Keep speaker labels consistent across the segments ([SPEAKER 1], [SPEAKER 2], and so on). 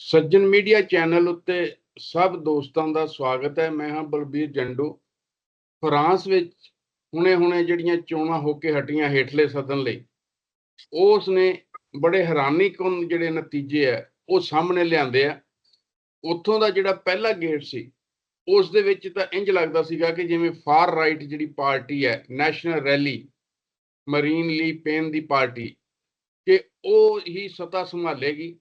[SPEAKER 1] ਸੱਜਣ media channel ਉੱਤੇ ਸਭ ਦੋਸਤਾਂ ਦਾ ਸਵਾਗਤ ਹੈ। ਮੈਂ ਹਾਂ ਬਲਬੀਰ ਜੰਡੂ। ਫਰਾਂਸ ਵਿੱਚ ਹੁਣੇ-ਹੁਣੇ ਜਿਹੜੀਆਂ ਚੋਣਾਂ ਹੋ ਕੇ ਹਟੀਆਂ ਹੇਠਲੇ ਸਦਨ ਲਈ, ਉਸ ਨੇ ਬੜੇ ਹੈਰਾਨੀਕੁੰਨ ਜਿਹੜੇ ਨਤੀਜੇ ਆ, ਉਹ ਸਾਹਮਣੇ ਲਿਆਂਦੇ ਆ। ਉੱਥੋਂ ਦਾ ਜਿਹੜਾ ਪਹਿਲਾ ਗੇਟ ਸੀ, ਉਸ ਦੇ ਵਿੱਚ ਤਾਂ ਇੰਜ ਲੱਗਦਾ ਸੀਗਾ ਕਿ ਜਿਵੇਂ ਫਾਰ ਰਾਈਟ ਜਿਹੜੀ ਪਾਰਟੀ ਹੈ, national rally, Marine Le Pen ਦੀ ਪਾਰਟੀ, ਕਿ ਉਹ ਹੀ ਸਤਾ ਸੰਭਾਲੇਗੀ।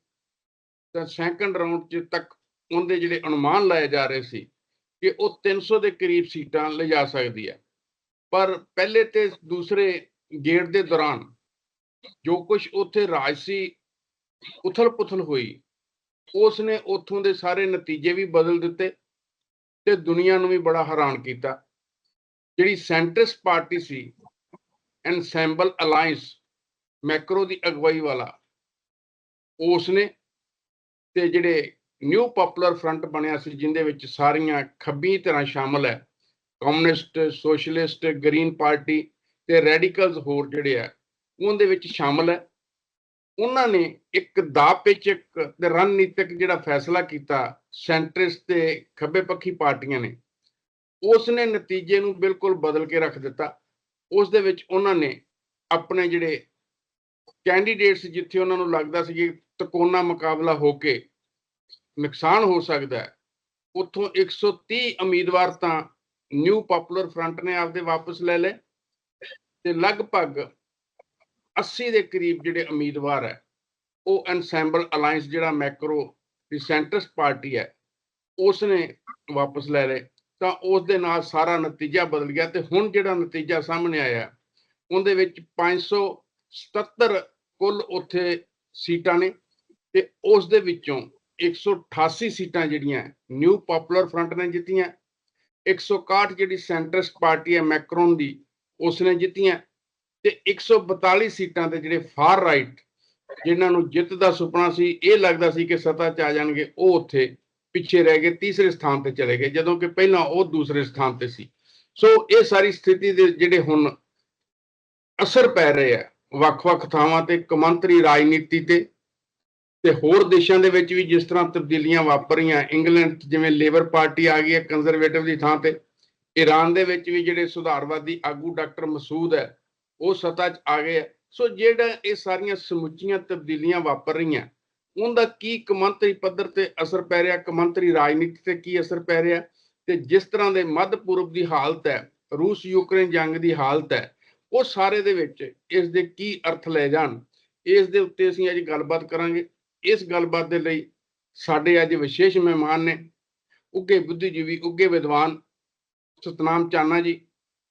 [SPEAKER 1] ਤਾਂ ਸੈਕੰਡ ਰਾਉਂਡ 'ਚ ਤੱਕ ਉਹਦੇ ਜਿਹੜੇ ਅਨੁਮਾਨ ਲਾਏ ਜਾ ਰਹੇ ਸੀ ਕਿ ਉਹ 300 ਦੇ ਕਰੀਬ ਸੀਟਾਂ ਲਿਜਾ ਸਕਦੀ ਹੈ। ਪਰ ਪਹਿਲੇ ਤੇ ਦੂਸਰੇ ਗੇੜ ਦੇ ਦੌਰਾਨ ਜੋ ਕੁਝ ਉੱਥੇ ਰਾਜਸੀ ਉਥਲ-ਪੁਥਲ ਹੋਈ ਉਸ ਨੇ ਉੱਥੋਂ ਦੇ ਸਾਰੇ ਨਤੀਜੇ ਵੀ ਬਦਲ ਦਿੱਤੇ ਤੇ ਦੁਨੀਆ ਨੂੰ ਵੀ ਬੜਾ ਹੈਰਾਨ ਕੀਤਾ। ਜਿਹੜੀ ਸੈਂਟਰਿਸਟ ਪਾਰਟੀ ਸੀ ਐਨਸੈਂਬਲ ਅਲਾਈਅੰਸ ਮੈਕਰੋ ਦੀ ਅਗਵਾਈ ਵਾਲਾ ਉਸ ਨੇ ਤੇ ਜਿਹੜੇ ਨਿਊ ਪਪੂਲਰ ਫਰੰਟ ਬਣਿਆ ਸੀ, ਜਿੰਦੇ ਵਿੱਚ ਸਾਰੀਆਂ ਖੱਬੀ ਤਰ੍ਹਾਂ ਸ਼ਾਮਲ ਹੈ ਕਮਿਊਨਿਸਟ ਸੋਸ਼ਲਿਸਟ ਗ੍ਰੀਨ ਪਾਰਟੀ ਤੇ ਰੈਡੀਕਲਸ ਹੋਰ ਜਿਹੜੇ ਆ ਉਹਦੇ ਵਿੱਚ ਸ਼ਾਮਲ ਹੈ ਉਹਨਾਂ ਨੇ ਇੱਕ ਦਾਪੇਚਕ ਤੇ ਰਣਨੀਤਿਕ ਜਿਹੜਾ ਫੈਸਲਾ ਕੀਤਾ ਸੈਂਟਰਿਸਟ ਤੇ ਖੱਬੇ ਪੱਖੀ ਪਾਰਟੀਆਂ ਨੇ ਉਸ ਨੇ ਨਤੀਜੇ ਨੂੰ ਬਿਲਕੁਲ ਬਦਲ ਕੇ ਰੱਖ ਦਿੱਤਾ। ਉਸ ਦੇ ਵਿੱਚ ਉਹਨਾਂ ਨੇ ਆਪਣੇ ਜਿਹੜੇ ਕੈਂਡੀਡੇਟਸ ਜਿੱਥੇ ਉਹਨਾਂ ਨੂੰ ਲੱਗਦਾ ਸੀ ਕਿ ਤਕੋਨਾ ਮੁਕਾਬਲਾ ਹੋ ਕੇ ਨੁਕਸਾਨ ਹੋ ਸਕਦਾ ਹੈ। ਉੱਥੋਂ 130 ਉਮੀਦਵਾਰ ਤਾਂ ਨਿਊ ਪਪੂਲਰ ਫਰੰਟ ਨੇ ਆਪਦੇ ਵਾਪਸ ਲੈ ਲਏ ਤੇ ਲਗਭਗ 80 ਦੇ ਕਰੀਬ ਜਿਹੜੇ ਉਮੀਦਵਾਰ ਹੈ, ਉਹ ਐਨਸੈਂਬਲ ਅਲਾਈਅੰਸ ਜਿਹੜਾ ਮੈਕਰੋ ਦੀ ਸੈਂਟਰਸਟ ਪਾਰਟੀ ਹੈ ਉਸ ਨੇ ਵਾਪਸ ਲੈ ਲਏ। ਤਾਂ ਉਸ ਦੇ ਨਾਲ ਸਾਰਾ ਨਤੀਜਾ ਬਦਲ ਗਿਆ ਤੇ ਹੁਣ ਜਿਹੜਾ ਨਤੀਜਾ ਸਾਹਮਣੇ ਆਇਆ, ਉਹਦੇ ਵਿੱਚ 577 ਕੁੱਲ ਉੱਥੇ ਸੀਟਾਂ ਨੇ ਤੇ ਉਸ ਦੇ ਵਿੱਚੋਂ 188 ਸੀਟਾਂ ਜਿਹੜੀਆਂ ਨਿਊ ਪਪੂਲਰ ਫਰੰਟ ਨੇ ਜਿੱਤੀਆਂ। 161 ਜਿਹੜੀ ਸੈਂਟਰਸਟ ਪਾਰਟੀ ਹੈ ਮੈਕਰੋਨ ਦੀ ਉਸ ਨੇ ਜਿੱਤੀਆਂ। ਤੇ 142 ਸੀਟਾਂ ਤੇ ਜਿਹੜੇ ਫਾਰ ਰਾਈਟ ਜਿਨ੍ਹਾਂ ਨੂੰ ਜਿੱਤ ਦਾ ਸੁਪਨਾ ਸੀ, ਇਹ ਲੱਗਦਾ ਸੀ ਕਿ ਸੱਤਾ 'ਚ ਆ ਜਾਣਗੇ, ਉਹ ਉੱਥੇ ਪਿੱਛੇ ਰਹਿ ਗਏ, ਤੀਸਰੇ ਸਥਾਨ ਤੇ ਚਲੇ ਗਏ, ਜਦੋਂ ਕਿ ਪਹਿਲਾਂ ਉਹ ਦੂਸਰੇ ਸਥਾਨ ਤੇ ਸੀ। ਸੋ ਇਹ ਸਾਰੀ ਸਥਿਤੀ ਦੇ ਜਿਹੜੇ ਹੁਣ ਅਸਰ ਪੈ ਰਹੇ ਆ ਵੱਖ-ਵੱਖ ਥਾਵਾਂ ਤੇ ਕਮੰਤਰੀ ਰਾਜਨੀਤੀ ਤੇ ਤੇ ਹੋਰ ਦੇਸ਼ਾਂ ਦੇ ਵਿੱਚ ਵੀ ਜਿਸ ਤਰ੍ਹਾਂ ਤਬਦੀਲੀਆਂ ਵਾਪਰੀਆਂ, ਇੰਗਲੈਂਡ ਜਿਵੇਂ ਲੇਬਰ ਪਾਰਟੀ ਆ ਗਈ ਹੈ ਕੰਜ਼ਰਵੇਟਿਵ ਦੀ ਥਾਂ ਤੇ ਈਰਾਨ ਦੇ ਵਿੱਚ ਵੀ ਜਿਹੜੇ ਸੁਧਾਰਵਾਦੀ ਆਗੂ ਡਾਕਟਰ ਮਸੂਦ ਹੈ, ਉਹ ਸੱਤਾ 'ਚ ਆ ਗਏ ਸੋ ਜਿਹੜਾ ਇਹ ਸਾਰੀਆਂ ਸਮੁੱਚੀਆਂ ਤਬਦੀਲੀਆਂ ਵਾਪਰ ਰਹੀਆਂ ਉਹਦਾ ਕੀ ਕਮੰਤਰੀ ਪੱਧਰ ਤੇ ਅਸਰ ਪੈ ਰਿਹਾ ਕਮੰਤਰੀ ਰਾਜਨੀਤੀ ਤੇ ਕੀ ਅਸਰ ਪੈ ਰਿਹਾ, ਤੇ ਜਿਸ ਤਰ੍ਹਾਂ ਦੇ ਮੱਧ ਪੂਰਬ ਦੀ ਹਾਲਤ ਹੈ, ਰੂਸ ਯੂਕਰੇਨ ਜੰਗ ਦੀ ਹਾਲਤ ਹੈ, ਉਹ ਸਾਰੇ ਦੇ ਵਿੱਚ ਇਸ ਦੇ ਕੀ ਅਰਥ ਲੈ ਜਾਣ, ਇਸ ਦੇ ਉੱਤੇ ਅਸੀਂ ਅੱਜ ਗੱਲਬਾਤ ਕਰਾਂਗੇ। ਇਸ ਗੱਲਬਾਤ ਦੇ ਲਈ ਸਾਡੇ ਅੱਜ ਵਿਸ਼ੇਸ਼ ਮਹਿਮਾਨ ਨੇ ਉੱਗੇ ਬੁੱਧੀਜੀਵੀ ਉੱਗੇ ਵਿਦਵਾਨ ਸਤਨਾਮ ਚਾਨਾ ਜੀ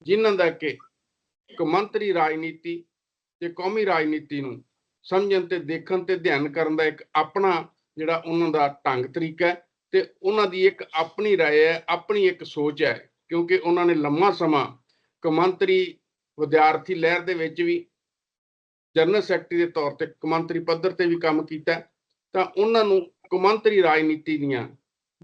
[SPEAKER 1] ਜਿਨ੍ਹਾਂ ਦਾ ਕਿ ਕਮੰਤਰੀ ਰਾਜਨੀਤੀ ਤੇ ਕੌਮੀ ਰਾਜਨੀਤੀ ਨੂੰ ਸਮਝਣ ਤੇ ਦੇਖਣ ਤੇ ਅਧਿਐਨ ਕਰਨ ਦਾ ਇੱਕ ਆਪਣਾ ਜਿਹੜਾ ਉਹਨਾਂ ਦਾ ਢੰਗ ਤਰੀਕਾ ਹੈ ਤੇ ਉਹਨਾਂ ਦੀ ਇੱਕ ਆਪਣੀ رائے ਹੈ ਆਪਣੀ ਇੱਕ ਸੋਚ ਹੈ ਕਿਉਂਕਿ ਉਹਨਾਂ ਨੇ ਲੰਮਾ ਸਮਾਂ ਕਮੰਤਰੀ ਵਿਦਿਆਰਥੀ ਲਹਿਰ ਦੇ ਵਿੱਚ ਵੀ ਜਨਰਲ ਸੈਕਟਰੀ ਦੇ ਤੌਰ ਤੇ ਕਮੰਤਰੀ ਪੱਧਰ ਤੇ ਵੀ ਕੰਮ ਕੀਤਾ ਤਾਂ ਉਹਨਾਂ ਨੂੰ ਕੌਮਾਂਤਰੀ ਰਾਜਨੀਤੀ ਦੀਆਂ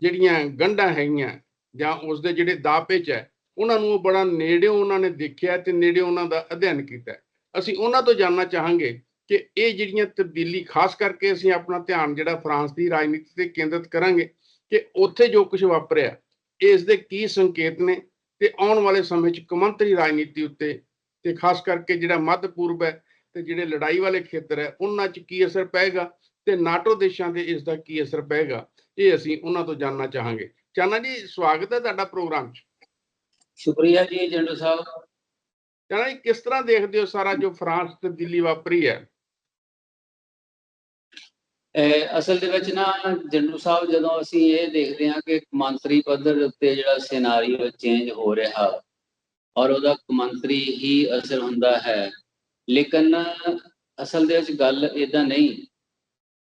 [SPEAKER 1] ਜਿਹੜੀਆਂ ਗੰਢਾਂ ਹੈਗੀਆਂ ਜਾਂ ਉਸ ਦੇ ਜਿਹੜੇ ਦਾਪੇਚ ਹੈ, ਉਹਨਾਂ ਨੂੰ ਉਹ ਬੜਾ ਨੇੜਿਓਂ ਉਹਨਾਂ ਨੇ ਦੇਖਿਆ ਤੇ ਨੇੜਿਓਂ ਉਹਨਾਂ ਦਾ ਅਧਿਐਨ ਕੀਤਾ। ਅਸੀਂ ਉਹਨਾਂ ਤੋਂ ਜਾਨਣਾ ਚਾਹਾਂਗੇ ਕਿ ਇਹ ਜਿਹੜੀਆਂ ਤਬਦੀਲੀ, ਖਾਸ ਕਰਕੇ ਅਸੀਂ ਆਪਣਾ ਧਿਆਨ ਜਿਹੜਾ ਫਰਾਂਸ ਦੀ ਰਾਜਨੀਤੀ ਤੇ ਕੇਂਦਰਿਤ ਕਰਾਂਗੇ ਕਿ ਉੱਥੇ ਜੋ ਕੁਝ ਵਾਪਰਿਆ, ਇਸ ਦੇ ਕੀ ਸੰਕੇਤ ਨੇ ਤੇ ਆਉਣ ਵਾਲੇ ਸਮੇਂ 'ਚ ਕੌਮਾਂਤਰੀ ਰਾਜਨੀਤੀ ਉੱਤੇ ਤੇ ਖਾਸ ਕਰਕੇ ਜਿਹੜਾ ਮੱਧ ਪੂਰਬ ਹੈ ਤੇ ਜਿਹੜੇ ਲੜਾਈ ਵਾਲੇ ਖੇਤਰ ਹੈ, ਉਹਨਾਂ 'ਚ ਕੀ ਅਸਰ ਪਏਗਾ ਤੇ ਨਾਟੋ ਦੇਸ਼ਾਂ ਦੇ ਇਸ ਦਾ ਕੀ ਅਸਰ ਪਏਗਾ ਇਹ ਅਸੀਂ ਉਹਨਾਂ ਤੋਂ ਜਾਨਣਾ ਚਾਹਾਂਗੇ। ਚਾਨਾ ਜੀ ਸਵਾਗਤ ਹੈ ਤੁਹਾਡਾ ਪ੍ਰੋਗਰਾਮ 'ਚ।
[SPEAKER 2] ਸ਼ੁਕਰੀਆ ਜੀ ਜੰਡੂ ਸਾਹਿਬ।
[SPEAKER 1] ਚਾਨਾ ਜੀ ਕਿਸ ਤਰ੍ਹਾਂ ਦੇਖਦੇ ਹੋ ਸਾਰਾ ਜੋ ਫਰਾਂਸ ਤੇ ਦਿੱਲੀ ਵਾਪਰੀ ਹੈ?
[SPEAKER 2] ਅਸਲ ਦੇ ਵਿੱਚ ਨਾ ਜੰਡੂ ਸਾਹਿਬ ਜਦੋਂ ਅਸੀਂ ਇਹ ਦੇਖਦੇ ਹਾਂ ਕਿ ਮੰਤਰੀ ਪੱਧਰ ਦੇ ਉੱਤੇ ਜਿਹੜਾ ਸਿਨੈਰੀਓ ਚੇਂਜ ਹੋ ਰਿਹਾ ਔਰ ਉਹਦਾ ਮੰਤਰੀ ਹੀ ਅਸਰ ਹੁੰਦਾ ਹੈ ਲੇਕਿਨ ਅਸਲ ਦੇ ਵਿੱਚ ਗੱਲ ਇਦਾਂ ਨਹੀਂ।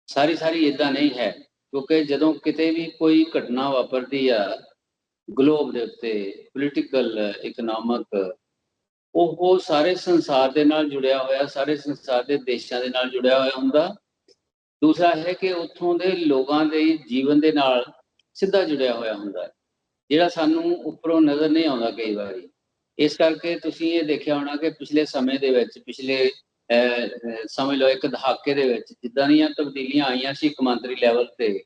[SPEAKER 2] ਸਾਰੀ ਸਾਰੀ ਇਦਾਂ ਨਹੀਂ ਹੈ, ਕਿਉਂਕਿ ਜਦੋਂ ਕਿਤੇ ਵੀ ਕੋਈ ਘਟਨਾ ਵਾਪਰਦੀ ਆ ਗਲੋਬ ਦੇ ਉੱਤੇ ਪੋਲੀਟੀਕਲ ਇਕਨੋਮਿਕ ਉਹ ਉਹ ਸਾਰੇ ਸੰਸਾਰ ਦੇ ਨਾਲ ਜੁੜਿਆ ਹੋਇਆ, ਸਾਰੇ ਸੰਸਾਰ ਦੇ ਦੇਸ਼ਾਂ ਦੇ ਨਾਲ ਜੁੜਿਆ ਹੋਇਆ ਹੁੰਦਾ। ਦੂਸਰਾ ਹੈ ਕਿ ਉੱਥੋਂ ਦੇ ਲੋਕਾਂ ਦੇ ਜੀਵਨ ਦੇ ਨਾਲ ਸਿੱਧਾ ਜੁੜਿਆ ਹੋਇਆ ਹੁੰਦਾ ਜਿਹੜਾ ਸਾਨੂੰ ਉੱਪਰੋਂ ਨਜ਼ਰ ਨਹੀਂ ਆਉਂਦਾ ਕਈ ਵਾਰੀ। ਇਸ ਕਰਕੇ ਤੁਸੀਂ ਇਹ ਦੇਖਿਆ ਹੋਣਾ ਕਿ ਪਿਛਲੇ ਸਮੇਂ ਦੇ ਵਿੱਚ, ਪਿਛਲੇ ਸਮਝ ਲਓ ਇੱਕ ਦਹਾਕੇ ਦੇ ਵਿੱਚ ਜਿੱਦਾਂ ਦੀਆਂ ਤਬਦੀਲੀਆਂ ਆਈਆਂ ਸੀ ਕਮਾਂਤਰੀ ਲੈਵਲ ਤੇ,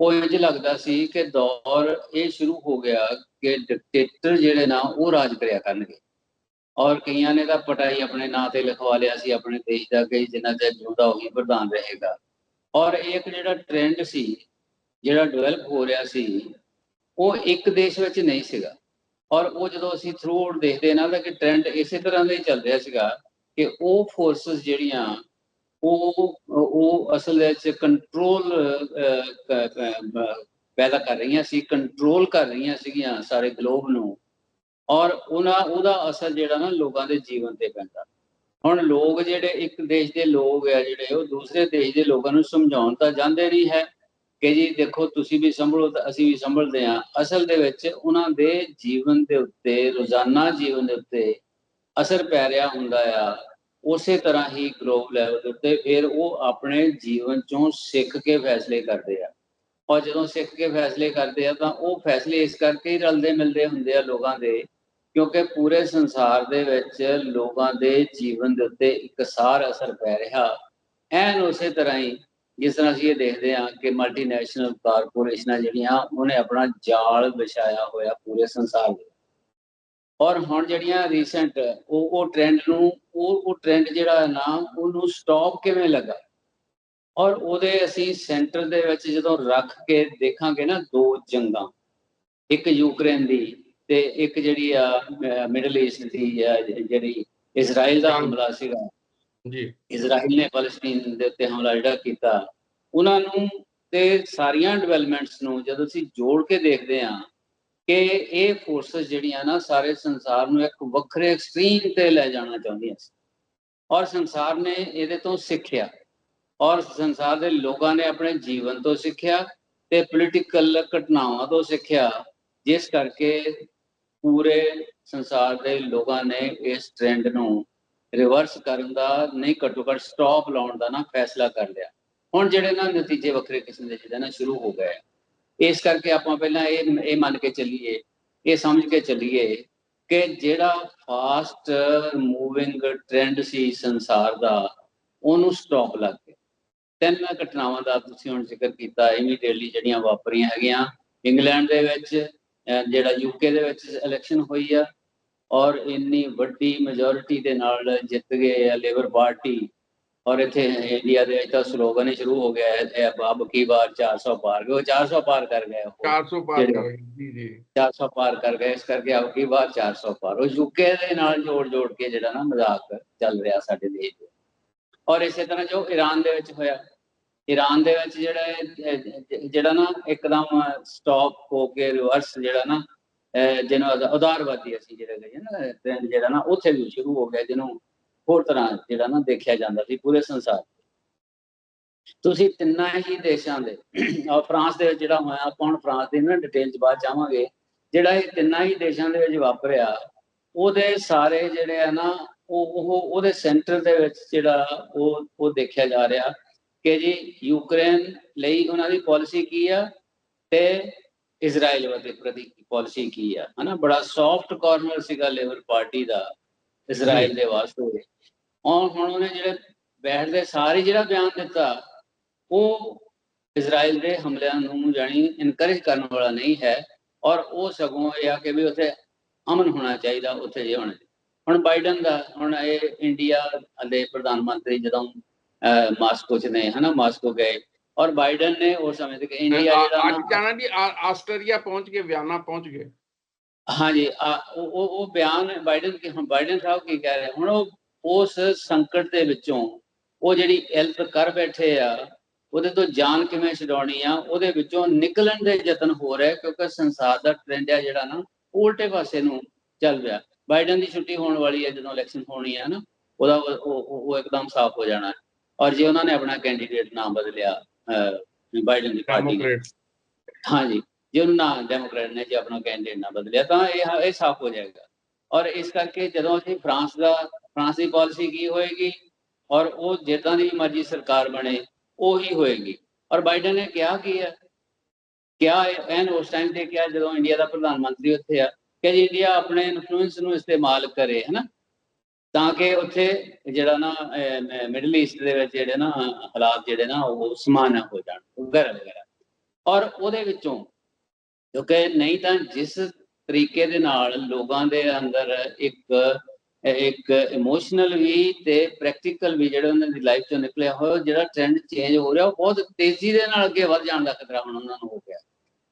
[SPEAKER 2] ਉਹ ਇੰਜ ਲੱਗਦਾ ਸੀ ਕਿ ਦੌਰ ਇਹ ਸ਼ੁਰੂ ਹੋ ਗਿਆ ਕਿ ਡਿਕਟੇਟਰ ਜਿਹੜੇ ਨਾ ਉਹ ਰਾਜ ਕਰਿਆ ਕਰਨਗੇ। ਔਰ ਕਈਆਂ ਨੇ ਤਾਂ ਪਟਾਈ ਆਪਣੇ ਨਾਂ ਤੇ ਲਿਖਵਾ ਲਿਆ ਸੀ, ਆਪਣੇ ਦੇਸ਼ ਦਾ ਕਿ ਜਿੰਨਾ ਚਿਰ ਜਿਉਂਦਾ ਉਹੀ ਪ੍ਰਧਾਨ ਰਹੇਗਾ। ਔਰ ਇਹ ਇੱਕ ਜਿਹੜਾ ਟ੍ਰੈਂਡ ਸੀ, ਜਿਹੜਾ ਡਿਵੈਲਪ ਹੋ ਰਿਹਾ ਸੀ, ਉਹ ਇੱਕ ਦੇਸ਼ ਵਿੱਚ ਨਹੀਂ ਸੀਗਾ। ਔਰ ਉਹ ਜਦੋਂ ਅਸੀਂ ਥਰੂ ਆਊਟ ਦੇਖਦੇ ਨਾ ਤਾਂ ਕਿ ਟ੍ਰੈਂਡ ਇਸੇ ਤਰ੍ਹਾਂ ਦਾ ਹੀ ਚੱਲ ਰਿਹਾ ਸੀਗਾ ਕਿ ਉਹ ਫੋਰਸਸ ਜਿਹੜੀਆਂ, ਉਹ ਉਹ ਅਸਲ ਵਿੱਚ ਕੰਟਰੋਲ ਪੈਦਾ ਕਰ ਰਹੀਆਂ ਸੀ ਕੰਟਰੋਲ ਕਰ ਰਹੀਆਂ ਸੀਗੀਆਂ ਸਾਰੇ ਗਲੋਬ ਨੂੰ ਔਰ ਉਹਨਾਂ, ਉਹਦਾ ਅਸਰ ਜਿਹੜਾ ਨਾ ਲੋਕਾਂ ਦੇ ਜੀਵਨ ਤੇ ਪੈਂਦਾ। ਹੁਣ ਲੋਕ ਜਿਹੜੇ ਇੱਕ ਦੇਸ਼ ਦੇ ਲੋਕ ਆ ਜਿਹੜੇ, ਉਹ ਦੂਸਰੇ ਦੇਸ਼ ਦੇ ਲੋਕਾਂ ਨੂੰ ਸਮਝਾਉਣ ਤਾਂ ਜਾਂਦੇ ਨਹੀਂ ਹੈ ਕਿ ਜੀ ਦੇਖੋ ਤੁਸੀਂ ਵੀ ਸੰਭਲੋ ਤਾਂ ਅਸੀਂ ਵੀ ਸੰਭਲਦੇ ਹਾਂ। ਅਸਲ ਦੇ ਵਿੱਚ ਉਹਨਾਂ ਦੇ ਜੀਵਨ ਦੇ ਉੱਤੇ, ਰੋਜ਼ਾਨਾ ਜੀਵਨ ਦੇ ਉੱਤੇ ਅਸਰ ਪੈ ਰਿਹਾ ਹੁੰਦਾ ਆ, ਉਸੇ ਤਰ੍ਹਾਂ ਹੀ ਗਲੋਬਲ ਲੈਵਲ ਦੇ ਉੱਤੇ ਫਿਰ ਉਹ ਆਪਣੇ ਜੀਵਨ ਚੋਂ ਸਿੱਖ ਕੇ ਫੈਸਲੇ ਕਰਦੇ ਆ। ਔਰ ਜਦੋਂ ਸਿੱਖ ਕੇ ਫੈਸਲੇ ਕਰਦੇ ਆ ਤਾਂ ਉਹ ਫੈਸਲੇ ਇਸ ਕਰਕੇ ਹੀ ਰਲਦੇ ਮਿਲਦੇ ਹੁੰਦੇ ਆ ਲੋਕਾਂ ਦੇ, ਕਿਉਂਕਿ ਪੂਰੇ ਸੰਸਾਰ ਦੇ ਵਿੱਚ ਲੋਕਾਂ ਦੇ ਜੀਵਨ ਦੇ ਉੱਤੇ ਇਕਸਾਰ ਅਸਰ ਪੈ ਰਿਹਾ। ਐਨ ਉਸੇ ਤਰ੍ਹਾਂ ਹੀ ਜਿਸ ਤਰ੍ਹਾਂ ਅਸੀਂ ਇਹ ਦੇਖਦੇ ਹਾਂ ਕਿ ਮਲਟੀਨੈਸ਼ਨਲ ਕਾਰਪੋਰੇਸ਼ਨਾਂ ਜਿਹੜੀਆਂ, ਉਹਨੇ ਆਪਣਾ ਜਾਲ ਵਿਛਾਇਆ ਹੋਇਆ ਪੂਰੇ ਸੰਸਾਰ ਦੇ ਔਰ ਹੁਣ ਜਿਹੜੀਆਂ ਰੀਸੈਂਟ ਉਹ ਉਹ ਟ੍ਰੈਂਡ ਨੂੰ ਉਹ ਉਹ ਟ੍ਰੈਂਡ ਜਿਹੜਾ ਹੈ ਨਾ ਉਹਨੂੰ ਸਟਾਪ ਕਿਵੇਂ ਲੱਗਾ? ਔਰ ਉਹਦੇ ਅਸੀਂ ਸੈਂਟਰ ਦੇ ਵਿੱਚ ਜਦੋਂ ਰੱਖ ਕੇ ਦੇਖਾਂਗੇ ਨਾ ਦੋ ਜੰਗਾਂ ਇੱਕ ਯੂਕਰੇਨ ਦੀ ਤੇ ਇੱਕ ਜਿਹੜੀ ਆ ਮਿਡਲ ਈਸਟ ਦੀ ਆ ਜਿਹੜੀ ਇਜ਼ਰਾਈਲ ਦਾ ਹਮਲਾ ਸੀਗਾ।
[SPEAKER 1] ਜੀ।
[SPEAKER 2] ਇਜ਼ਰਾਈਲ ਨੇ ਫਲਸਤੀਨ ਦੇ ਉੱਤੇ ਹਮਲਾ ਜਿਹੜਾ ਕੀਤਾ ਉਹਨਾਂ ਨੂੰ ਤੇ ਸਾਰੀਆਂ ਡਿਵੈਲਪਮੈਂਟਸ ਨੂੰ ਜਦੋਂ ਅਸੀਂ ਜੋੜ ਕੇ ਦੇਖਦੇ ਹਾਂ ਕਿ ਇਹ ਫੋਰਸਸ ਜਿਹੜੀਆਂ ਨਾ ਸਾਰੇ ਸੰਸਾਰ ਨੂੰ ਇੱਕ ਵੱਖਰੇ ਐਕਸਟ੍ਰੀਮ ਤੇ ਲੈ ਜਾਣਾ ਚਾਹੁੰਦੀਆਂ ਸੀ। ਔਰ ਸੰਸਾਰ ਨੇ ਇਹਦੇ ਤੋਂ ਸਿੱਖਿਆ। ਔਰ ਸੰਸਾਰ ਦੇ ਲੋਕਾਂ ਨੇ ਆਪਣੇ ਜੀਵਨ ਤੋਂ ਸਿੱਖਿਆ ਤੇ ਪੋਲੀਟੀਕਲ ਘਟਨਾਵਾਂ ਤੋਂ ਸਿੱਖਿਆ। ਜਿਸ ਕਰਕੇ ਪੂਰੇ ਸੰਸਾਰ ਦੇ ਲੋਕਾਂ ਨੇ ਇਸ ਟ੍ਰੈਂਡ ਨੂੰ ਰਿਵਰਸ ਕਰਨ ਦਾ, ਨਹੀਂ ਘੱਟੋ ਘੱਟ ਸਟਾਪ ਲਾਉਣ ਦਾ ਨਾ ਫੈਸਲਾ ਕਰ ਲਿਆ। ਹੁਣ ਜਿਹੜੇ ਨਾ ਨਤੀਜੇ ਵੱਖਰੇ ਕਿਸਮ ਦੇ ਜਿਹਦੇ ਨਾ ਸ਼ੁਰੂ ਹੋ ਗਏ। ਇਸ ਕਰਕੇ ਆਪਾਂ ਪਹਿਲਾਂ ਇਹ ਇਹ ਮੰਨ ਕੇ ਚੱਲੀਏ, ਇਹ ਸਮਝ ਕੇ ਚੱਲੀਏ ਕਿ ਜਿਹੜਾ ਫਾਸਟ ਮੂਵਿੰਗ ਟ੍ਰੈਂਡ ਸੀ ਸੰਸਾਰ ਦਾ, ਉਹਨੂੰ ਸਟਾਪ ਲੱਗ ਗਿਆ। ਤਿੰਨ ਘਟਨਾਵਾਂ ਦਾ ਤੁਸੀਂ ਹੁਣ ਜ਼ਿਕਰ ਕੀਤਾ ਇਮੀਡੀਏਟਲੀ ਜਿਹੜੀਆਂ ਵਾਪਰੀਆਂ ਹੈਗੀਆਂ। ਇੰਗਲੈਂਡ ਦੇ ਵਿੱਚ ਜਿਹੜਾ ਯੂਕੇ ਦੇ ਵਿੱਚ ਇਲੈਕਸ਼ਨ ਹੋਈ ਆ, ਔਰ ਇੰਨੀ ਵੱਡੀ ਮੈਜੋਰਿਟੀ ਦੇ ਨਾਲ ਜਿੱਤ ਗਏ ਆ ਲੇਬਰ ਪਾਰਟੀ ਔਰ ਇੱਥੇ ਇੰਡੀਆ ਦੇ ਤਾਂ ਸਲੋਗਨ ਹੀ ਸ਼ੁਰੂ ਹੋ ਗਿਆ ਹੈ ਬਾਬ ਕੀ ਵਾਰ 400 ਪਾਰ ਗਏ ਉਹ 400 ਪਾਰ ਕਰ ਗਏ ਉਹ।
[SPEAKER 1] 400 ਪਾਰ ਕਰ ਗਏ ਜੀ ਜੀ।
[SPEAKER 2] 400 ਪਾਰ ਕਰ ਗਏ ਇਸ ਕਰਕੇ ਆਬ ਕੀ ਵਾਰ 400 ਪਾਰ। ਉਹ ਯੂਕੇ ਦੇ ਨਾਲ ਜੋੜ ਜੋੜ ਕੇ ਜਿਹੜਾ ਨਾ ਮਜ਼ਾਕ ਚੱਲ ਰਿਹਾ ਸਾਡੇ ਦੇਸ਼ ਦੇ ਔਰ ਇਸੇ ਤਰ੍ਹਾਂ ਜੋ ਈਰਾਨ ਦੇ ਵਿੱਚ ਹੋਇਆ ਈਰਾਨ ਦੇ ਵਿੱਚ ਜਿਹੜਾ ਜਿਹੜਾ ਨਾ ਇੱਕਦਮ ਸਟਾਪ ਹੋ ਕੇ ਰਿਵਰਸ ਜਿਹੜਾ ਨਾ ਜਿਹਨੂੰ ਉਦਾਰਵਾਦੀ ਅਸੀਂ ਜਿਹੜੇ ਕਹੀਏ ਨਾ ਟ੍ਰੈਂਡ ਜਿਹੜਾ ਨਾ ਉੱਥੇ ਵੀ ਸ਼ੁਰੂ ਹੋ ਗਿਆ ਜਿਹਨੂੰ ਹੋਰ ਤਰ੍ਹਾਂ ਜਿਹੜਾ ਨਾ ਦੇਖਿਆ ਜਾਂਦਾ ਸੀ ਪੂਰੇ ਸੰਸਾਰ ਤੁਸੀਂ ਤਿੰਨਾਂ ਹੀ ਦੇਸ਼ਾਂ ਦੇ ਔਰ ਫਰਾਂਸ ਦੇ ਵਿੱਚ ਜਿਹੜਾ ਹੋਇਆ ਹੁਣ ਫਰਾਂਸ ਦੀ ਨਾ ਡਿਟੇਲ ਚ ਬਾਅਦ ਚਾਹਾਂਗੇ ਜਿਹੜਾ ਇਹ ਤਿੰਨਾਂ ਹੀ ਦੇਸ਼ਾਂ ਦੇ ਵਿੱਚ ਵਾਪਰਿਆ ਉਹਦੇ ਸਾਰੇ ਜਿਹੜੇ ਆ ਨਾ ਉਹ ਉਹ ਉਹਦੇ ਸੈਂਟਰ ਦੇ ਵਿੱਚ ਜਿਹੜਾ ਉਹ ਉਹ ਦੇਖਿਆ ਜਾ ਰਿਹਾ ਕਿ ਜੀ ਯੂਕਰੇਨ ਲਈ ਉਹਨਾਂ ਦੀ ਪਾਲਿਸੀ ਕੀ ਆ ਤੇ ਇਜ਼ਰਾਈਲ ਵਾਲੇ ਪ੍ਰਤੀ ਪਾਲਿਸੀ ਕੀ ਆ। ਹਨਾ ਬੜਾ ਸੌਫਟ ਕਾਰਨਰ ਸੀਗਾ ਲੇਬਰ ਪਾਰਟੀ ਦਾ ਇਜ਼ਰਾਈਲ ਦੇ ਵਾਸਤੇ। ਔਰ ਹੁਣ ਉਹਨੇ ਜਿਹੜੇ ਬੈਠਦੇ ਸਾਰੇ ਜਿਹੜਾ ਬਿਆਨ ਦਿੱਤਾ ਉਹ ਇਜ਼ਰਾਈਲ ਦੇ ਹਮਲਿਆਂ ਨੂੰ ਜਾਨੀ ਇਨਕਰੇਜ ਕਰਨ ਵਾਲਾ ਨਹੀਂ ਹੈ ਔਰ ਉਹ ਸਗੋਂ ਇਹ ਆ ਕਿ ਵੀ ਉੱਥੇ ਅਮਨ ਹੋਣਾ ਚਾਹੀਦਾ ਉੱਥੇ ਜੇ ਹੋਣਾ ਹੁਣ ਬਾਈਡਨ ਦਾ ਹੁਣ ਇਹ ਇੰਡੀਆ ਦੇ ਪ੍ਰਧਾਨ ਮੰਤਰੀ ਜਦੋਂ ਮਾਸਕੋ ਚ ਨੇ ਹਨਾ ਮਾਸਕੋ ਗਏ ਔਰ ਬਾਈਡਨ ਨੇ ਉਸ ਸਮੇਂ ਤੇ ਇੰਡੀਆ ਜਿਹੜਾ
[SPEAKER 1] ਅੱਜ ਜਾਣਾ ਜੀ ਆਸਟ੍ਰੇਲੀਆ ਪਹੁੰਚ ਗਏ ਵਿਆਨਾ ਪਹੁੰਚ ਗਏ।
[SPEAKER 2] ਹਾਂਜੀ ਉਹ ਉਹ ਬਿਆਨ ਬਾਈਡਨ ਕੇ ਬਾਈਡਨ ਸਾਹਿਬ ਕੀ ਕਹਿ ਰਹੇ ਹੁਣ ਉਹ ਉਸ ਸੰਕਟ ਦੇ ਵਿੱਚੋਂ ਉਹ ਜਿਹੜੀ ਹੈਲਪ ਕਰ ਬੈਠੇ ਆ ਉਹਦੇ ਤੋਂ ਜਾਨ ਕਿਵੇਂ ਛਡਾਉਣੀ ਆ ਉਹਦੇ ਵਿੱਚੋਂ ਨਿਕਲਣ ਦੇ ਯਤਨ ਹੋ ਰਹੇ ਕਿਉਂਕਿ ਸੰਸਾਰ ਦਾ ਟ੍ਰੈਂਡ ਆ ਜਿਹੜਾ ਨਾ ਉਲਟੇ ਪਾਸੇ ਨੂੰ ਚੱਲ ਰਿਹਾ। ਬਾਈਡਨ ਦੀ ਛੁੱਟੀ ਹੋਣ ਵਾਲੀ ਹੈ ਜਦੋਂ ਇਲੈਕਸ਼ਨ ਹੋਣੀ ਹੈ ਨਾ ਉਹਦਾ ਉਹ ਇੱਕਦਮ ਸਾਫ਼ ਹੋ ਜਾਣਾ। ਔਰ ਜੇ ਉਹਨਾਂ ਨੇ ਆਪਣਾ ਕੈਂਡੀਡੇਟ ਨਾਮ ਬਦਲਿਆ ਬਾਈਡਨ ਦੀ ਪਾਰਟੀ ਹਾਂਜੀ ਜੇ ਉਹਨਾਂ ਨਾ ਡੈਮੋਕ੍ਰੇਟ ਨੇ ਜੇ ਆਪਣਾ ਕੈਂਡੀਡੇਟ ਨਾ ਬਦਲਿਆ ਤਾਂ ਇਹ ਇਹ ਸਾਫ਼ ਹੋ ਜਾਏਗਾ। ਔਰ ਇਸ ਕਰਕੇ ਜਦੋਂ ਅਸੀਂ ਫਰਾਂਸ ਦਾ ਫਰਾਂਸ ਦੀ ਪਾਲਿਸੀ ਕੀ ਹੋਏਗੀ ਔਰ ਉਹ ਜਿੱਦਾਂ ਦੀ ਮਰਜ਼ੀ ਸਰਕਾਰ ਬਣੇ, ਉਹੀ ਹੋਏਗੀ। ਔਰ ਬਾਈਡਨ ਨੇ ਕਿਹਾ ਕੀ ਹੈ ਕਿਹਾ ਐਨ ਉਸ ਟਾਈਮ ਤੇ ਕਿਹਾ ਜਦੋਂ ਇੰਡੀਆ ਦਾ ਪ੍ਰਧਾਨ ਮੰਤਰੀ ਉੱਥੇ ਆ, ਕਿ ਜੀ ਇੰਡੀਆ ਆਪਣੇ ਇਨਫਲੂਐਂਸ ਨੂੰ ਇਸਤੇਮਾਲ ਕਰੇ, ਹਨਾ? ਤਾਂ ਕਿ ਉੱਥੇ ਜਿਹੜਾ ਨਾ ਮਿਡਲ ਈਸਟ ਦੇ ਵਿੱਚ ਜਿਹੜੇ ਨਾ, ਹਾਲਾਤ ਜਿਹੜੇ ਨਾ, ਉਹ ਸਮਾਨ ਹੋ ਜਾਣ ਵਗੈਰਾ ਵਗੈਰਾ ਔਰ ਉਹਦੇ ਵਿੱਚੋਂ, ਕਿਉਂਕਿ ਨਹੀਂ ਤਾਂ ਜਿਸ ਤਰੀਕੇ ਦੇ ਨਾਲ ਲੋਕਾਂ ਦੇ ਅੰਦਰ ਇੱਕ ਇੱਕ ਇਮੋਸ਼ਨਲ ਵੀ ਤੇ ਪ੍ਰੈਕਟੀਕਲ ਵੀ ਜਿਹੜਾ ਉਹਨਾਂ ਦੀ ਲਾਈਫ ਚੋਂ ਨਿਕਲਿਆ ਹੋਇਆ ਜਿਹੜਾ ਟ੍ਰੈਂਡ ਚੇਂਜ ਹੋ ਰਿਹਾ, ਉਹ ਬਹੁਤ ਤੇਜ਼ੀ ਦੇ ਨਾਲ ਅੱਗੇ ਵੱਧ ਜਾਣ ਦਾ ਖਤਰਾ ਹੁਣ ਉਹਨਾਂ ਨੂੰ ਹੋ ਗਿਆ।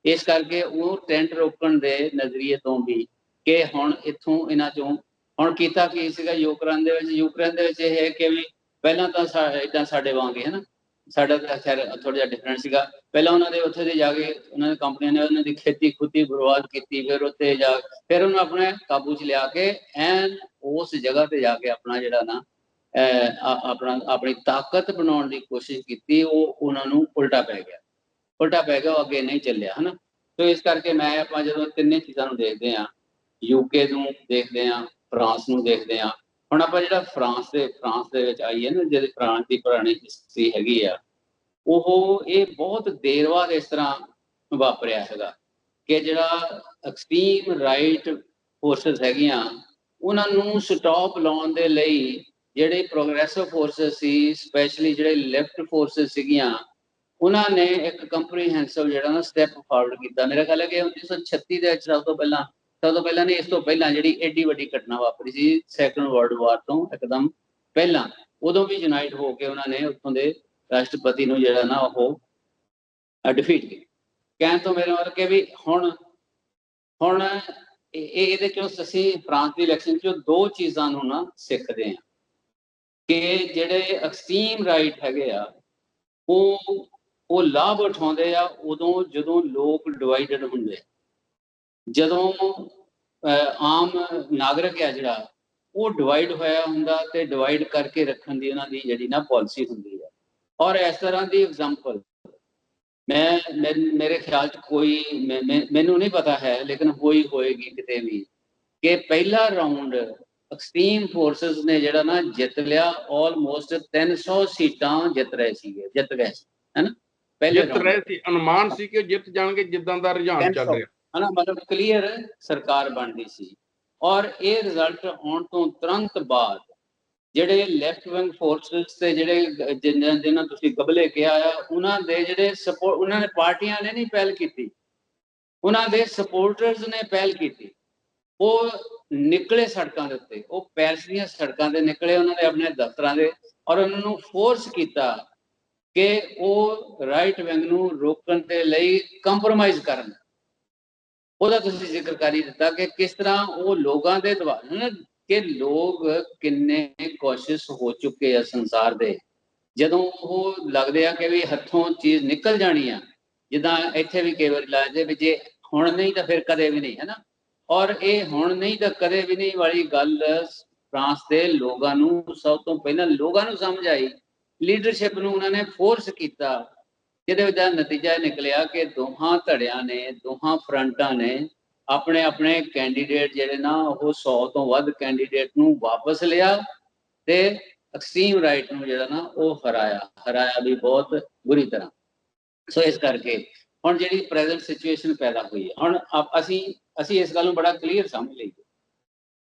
[SPEAKER 2] ਇਸ ਕਰਕੇ ਉਹ ਟ੍ਰੈਂਡ ਰੋਕਣ ਦੇ ਨਜ਼ਰੀਏ ਤੋਂ ਵੀ ਕਿ ਹੁਣ ਇੱਥੋਂ ਇਹਨਾਂ ਚੋਂ ਹੁਣ ਕੀਤਾ ਕੀ ਸੀਗਾ ਯੂਕਰੇਨ ਦੇ ਵਿੱਚ, ਯੂਕਰੇਨ ਦੇ ਵਿੱਚ ਇਹ ਹੈ ਕਿ ਵੀ ਪਹਿਲਾਂ ਤਾਂ ਇਦਾਂ ਸਾਡੇ ਵਾਂਗੇ ਹੈ ਨਾ? ਸਾਡਾ ਤਾਂ ਖੈਰ ਥੋੜਾ ਜਿਹਾ ਡਿਫਰੈਂਟ ਸੀਗਾ। ਪਹਿਲਾਂ ਉਹਨਾਂ ਦੇ ਉੱਥੇ ਦੇ ਜਾ ਕੇ ਉਹਨਾਂ ਦੀ ਕੰਪਨੀਆਂ ਨੇ ਉਹਨਾਂ ਦੀ ਖੇਤੀ ਖੁੱਤੀ ਬਰਬਾਦ ਕੀਤੀ, ਫਿਰ ਉੱਥੇ ਜਾ ਫਿਰ ਉਹਨੂੰ ਆਪਣੇ ਕਾਬੂ 'ਚ ਲਿਆ ਕੇ ਐਨ ਉਸ ਜਗ੍ਹਾ ਤੇ ਜਾ ਕੇ ਆਪਣਾ ਜਿਹੜਾ ਨਾ, ਅਹ ਆਪਣਾ, ਆਪਣੀ ਤਾਕਤ ਬਣਾਉਣ ਦੀ ਕੋਸ਼ਿਸ਼ ਕੀਤੀ, ਉਹ ਉਹਨਾਂ ਨੂੰ ਉਲਟਾ ਪੈ ਗਿਆ। ਉਲਟਾ ਪੈ ਗਿਆ, ਉਹ ਅੱਗੇ ਨਹੀਂ ਚੱਲਿਆ, ਹਨਾ? ਸੋ ਇਸ ਕਰਕੇ ਮੈਂ ਆਪਾਂ ਜਦੋਂ ਤਿੰਨੇ ਚੀਜ਼ਾਂ ਨੂੰ ਦੇਖਦੇ ਆ ਯੂਕੇ ਨੂੰ ਦੇਖਦੇ ਆ ਫਰਾਂਸ ਨੂੰ ਦੇਖਦੇ ਆ ਹੁਣ ਆਪਾਂ ਜਿਹੜਾ ਫਰਾਂਸ ਦੇ ਫਰਾਂਸ ਦੇ ਵਿੱਚ ਆਈ ਹੈ ਨਾ ਜਿਹੜੀ ਫਰਾਂਸ ਦੀ ਪੁਰਾਣੀ ਹਿਸਟਰੀ ਹੈਗੀ ਆ, ਉਹ ਇਹ ਬਹੁਤ ਦੇਰ ਬਾਅਦ ਇਸ ਤਰ੍ਹਾਂ ਵਾਪਰਿਆ ਹੈਗਾ ਕਿ ਜਿਹੜਾ ਐਕਸਟ੍ਰੀਮ ਰਾਈਟ ਫੋਰਸਸ ਹੈਗੀਆਂ, ਉਹਨਾਂ ਨੂੰ ਸਟਾਪ ਲਾਉਣ ਦੇ ਲਈ ਜਿਹੜੇ ਪ੍ਰੋਗਰੈਸਿਵ ਫੋਰਸਸ ਸੀ ਸਪੈਸ਼ਲੀ ਜਿਹੜੇ ਲੈਫਟ ਫੋਰਸਸ ਸੀਗੀਆਂ, ਉਹਨਾਂ ਨੇ ਇੱਕ ਕੰਪਰੀਹੈਂਸਿਵ ਜਿਹੜਾ ਨਾ ਸਟੈਪ ਫਾਰਵਰਡ ਕੀਤਾ। ਮੇਰਾ ਖਿਆਲ ਹੈ ਕਿ 1936 ਦੇ ਵਿੱਚ ਸਭ ਤੋਂ ਪਹਿਲਾਂ ਸਭ ਤੋਂ ਪਹਿਲਾਂ ਨੇ ਇਸ ਤੋਂ ਪਹਿਲਾਂ ਜਿਹੜੀ ਐਡੀ ਵੱਡੀ ਘਟਨਾ ਵਾਪਰੀ ਸੀ ਸੈਕੰਡ ਵਰਲਡ ਵਾਰ ਤੋਂ ਇੱਕਦਮ ਪਹਿਲਾਂ, ਉਦੋਂ ਵੀ ਯੂਨਾਈਟ ਹੋ ਕੇ ਉਹਨਾਂ ਨੇ ਉੱਥੋਂ ਦੇ ਰਾਸ਼ਟਰਪਤੀ ਨੂੰ ਜਿਹੜਾ ਨਾ ਉਹ ਡਿਫੀਟ ਕੀਤਾ ਕਹਿਣ ਤੋਂ ਮੇਰੇ ਮਤਲਬ ਕਿ ਵੀ ਹੁਣ ਹੁਣ ਇਹ ਇਹਦੇ ਚੋਂ ਅਸੀਂ ਫਰਾਂਸ ਦੀ ਇਲੈਕਸ਼ਨ ਚੋਂ ਦੋ ਚੀਜ਼ਾਂ ਨੂੰ ਨਾ ਸਿੱਖਦੇ ਹਾਂ ਕਿ ਜਿਹੜੇ ਐਕਸਟ੍ਰੀਮ ਰਾਈਟ ਹੈਗੇ ਆ, ਉਹ ਉਹ ਲਾਭ ਉਠਾਉਂਦੇ ਆ ਉਦੋਂ ਜਦੋਂ ਲੋਕ ਡਿਵਾਈਡਡ ਹੁੰਦੇ ਆ। ਜਦੋਂ ਆਮ ਨਾਗਰਿਕ ਆ ਜਿਹੜਾ ਉਹ ਡਿਵਾਈਡ ਹੋਇਆ ਹੁੰਦਾ ਤੇ ਡਿਵਾਈਡ ਕਰਕੇ ਰੱਖਣ ਦੀ ਉਹਨਾਂ ਦੀ ਜਿਹੜੀ ਨਾ ਪਾਲਿਸੀ ਹੁੰਦੀ ਹੈ। ਔਰ ਇਸ ਤਰ੍ਹਾਂ ਦੀ ਐਗਜ਼ਾਮਪਲ ਮੈਂ ਮੇਰੇ ਖਿਆਲ ਚ ਕੋਈ ਮੈਨੂੰ ਨਹੀਂ ਪਤਾ ਹੈ ਲੇਕਿਨ ਹੋਈ ਹੋਏਗੀ ਕਿਤੇ ਵੀ ਕਿ ਪਹਿਲਾ ਰਾਉਂਡ ਐਕਸਟ੍ਰੀਮ ਫੋਰਸਸ ਨੇ ਜਿਹੜਾ ਨਾ ਜਿੱਤ ਲਿਆ ਆਲਮੋਸਟ 300 ਸੀਟਾਂ ਜਿੱਤ ਰਹੇ ਸੀਗੇ ਜਿੱਤ ਗਏ ਸੀ ਹੈਨਾ ਪਹਿਲੇ
[SPEAKER 1] ਜਿੱਤ ਰਹੇ ਸੀ ਅਨੁਮਾਨ ਸੀ ਕਿ ਜਿੱਤ ਜਾਣਗੇ ਜਿੱਦਾਂ ਦਾ ਰੁਝਾਨ ਚੱਲ ਰਿਹਾ।
[SPEAKER 2] ਹਨਾ, ਮਤਲਬ ਕਲੀਅਰ ਸਰਕਾਰ ਬਣਦੀ ਸੀ। ਔਰ ਇਹ ਰਿਜ਼ਲਟ ਆਉਣ ਤੋਂ ਤੁਰੰਤ ਬਾਅਦ ਜਿਹੜੇ ਲੈਫਟ ਵਿੰਗ ਫੋਰਸਸ ਤੇ ਜਿਹੜੇ ਜਿਨ੍ਹਾਂ ਜਿਨ੍ਹਾਂ ਤੁਸੀਂ ਗਬਲੇ ਕਿਹਾ ਆ, ਉਹਨਾਂ ਦੇ ਜਿਹੜੇ ਸਪੋਰਟ ਉਹਨਾਂ ਨੇ ਪਾਰਟੀਆਂ ਨੇ ਨਹੀਂ ਪਹਿਲ ਕੀਤੀ। ਉਹਨਾਂ ਦੇ ਸਪੋਰਟਰਸ ਨੇ ਪਹਿਲ ਕੀਤੀ। ਉਹ ਨਿਕਲੇ ਸੜਕਾਂ ਦੇ ਉੱਤੇ, ਉਹ ਪੈਰਿਸ ਦੀਆਂ ਸੜਕਾਂ ਤੇ ਨਿਕਲੇ, ਉਹਨਾਂ ਦੇ ਆਪਣੇ ਦਫ਼ਤਰਾਂ ਦੇ ਔਰ ਉਹਨਾਂ ਨੂੰ ਫੋਰਸ ਕੀਤਾ ਕਿ ਉਹ ਰਾਈਟ ਵਿੰਗ ਨੂੰ ਰੋਕਣ ਦੇ ਲਈ ਕੰਪਰੋਮਾਈਜ਼ ਕਰਨ। ਉਹਦਾ ਤੁਸੀਂ ਜ਼ਿਕਰ ਕਰੀ ਦਿੱਤਾ ਕਿ ਕਿਸ ਤਰ੍ਹਾਂ ਉਹ ਲੋਕਾਂ ਦੇ ਦੁਆਰਾ ਕਿ ਲੋਕ ਕਿੰਨੇ ਕੋਸ਼ਿਸ਼ ਹੋ ਚੁੱਕੇ ਆ ਸੰਸਾਰ ਦੇ। ਜਦੋਂ ਉਹ ਲੱਗਦੇ ਆ ਕਿ ਵੀ ਹੱਥੋਂ ਚੀਜ਼ ਨਿਕਲ ਜਾਣੀ ਆ, ਜਿੱਦਾਂ ਇੱਥੇ ਵੀ ਕਈ ਵਾਰੀ ਲੱਗਦੇ ਵੀ ਜੇ ਹੁਣ ਨਹੀਂ ਤਾਂ ਫਿਰ ਕਦੇ ਵੀ ਨਹੀਂ ਹੈ ਨਾ ਔਰ ਇਹ ਹੁਣ ਨਹੀਂ ਤਾਂ ਕਦੇ ਵੀ ਨਹੀਂ ਵਾਲੀ ਗੱਲ ਫਰਾਂਸ ਦੇ ਲੋਕਾਂ ਨੂੰ ਸਭ ਤੋਂ ਪਹਿਲਾਂ ਲੋਕਾਂ ਨੂੰ ਸਮਝ ਆਈ। ਲੀਡਰਸ਼ਿਪ ਨੂੰ ਉਹਨਾਂ ਨੇ ਫੋਰਸ ਕੀਤਾ। ਜਿਹਦੇ ਵਿੱਚ ਨਤੀਜਾ ਇਹ ਨਿਕਲਿਆ ਕਿ ਦੋਹਾਂ ਧੜਿਆਂ ਨੇ, ਦੋਹਾਂ ਫਰੰਟਾਂ ਨੇ ਆਪਣੇ ਆਪਣੇ ਕੈਂਡੀਡੇਟ ਜਿਹੜੇ ਨਾ, ਉਹ 100 ਤੋਂ ਵੱਧ ਕੈਂਡੀਡੇਟ ਨੂੰ ਵਾਪਸ ਲਿਆ ਤੇ ਐਕਸਟ੍ਰੀਮ ਰਾਈਟ ਨੂੰ ਜਿਹੜਾ ਨਾ, ਉਹ ਹਰਾਇਆ। ਹਰਾਇਆ ਵੀ ਬਹੁਤ ਬੁਰੀ ਤਰ੍ਹਾਂ। ਸੋ ਇਸ ਕਰਕੇ ਹੁਣ ਜਿਹੜੀ ਪ੍ਰੈਜ਼ੈਂਟ ਸਿਚੁਏਸ਼ਨ ਪੈਦਾ ਹੋਈ ਹੈ। ਹੁਣ ਆਪ- ਅਸੀਂ ਅਸੀਂ ਇਸ ਗੱਲ ਨੂੰ ਬੜਾ ਕਲੀਅਰ ਸਮਝ ਲਈਏ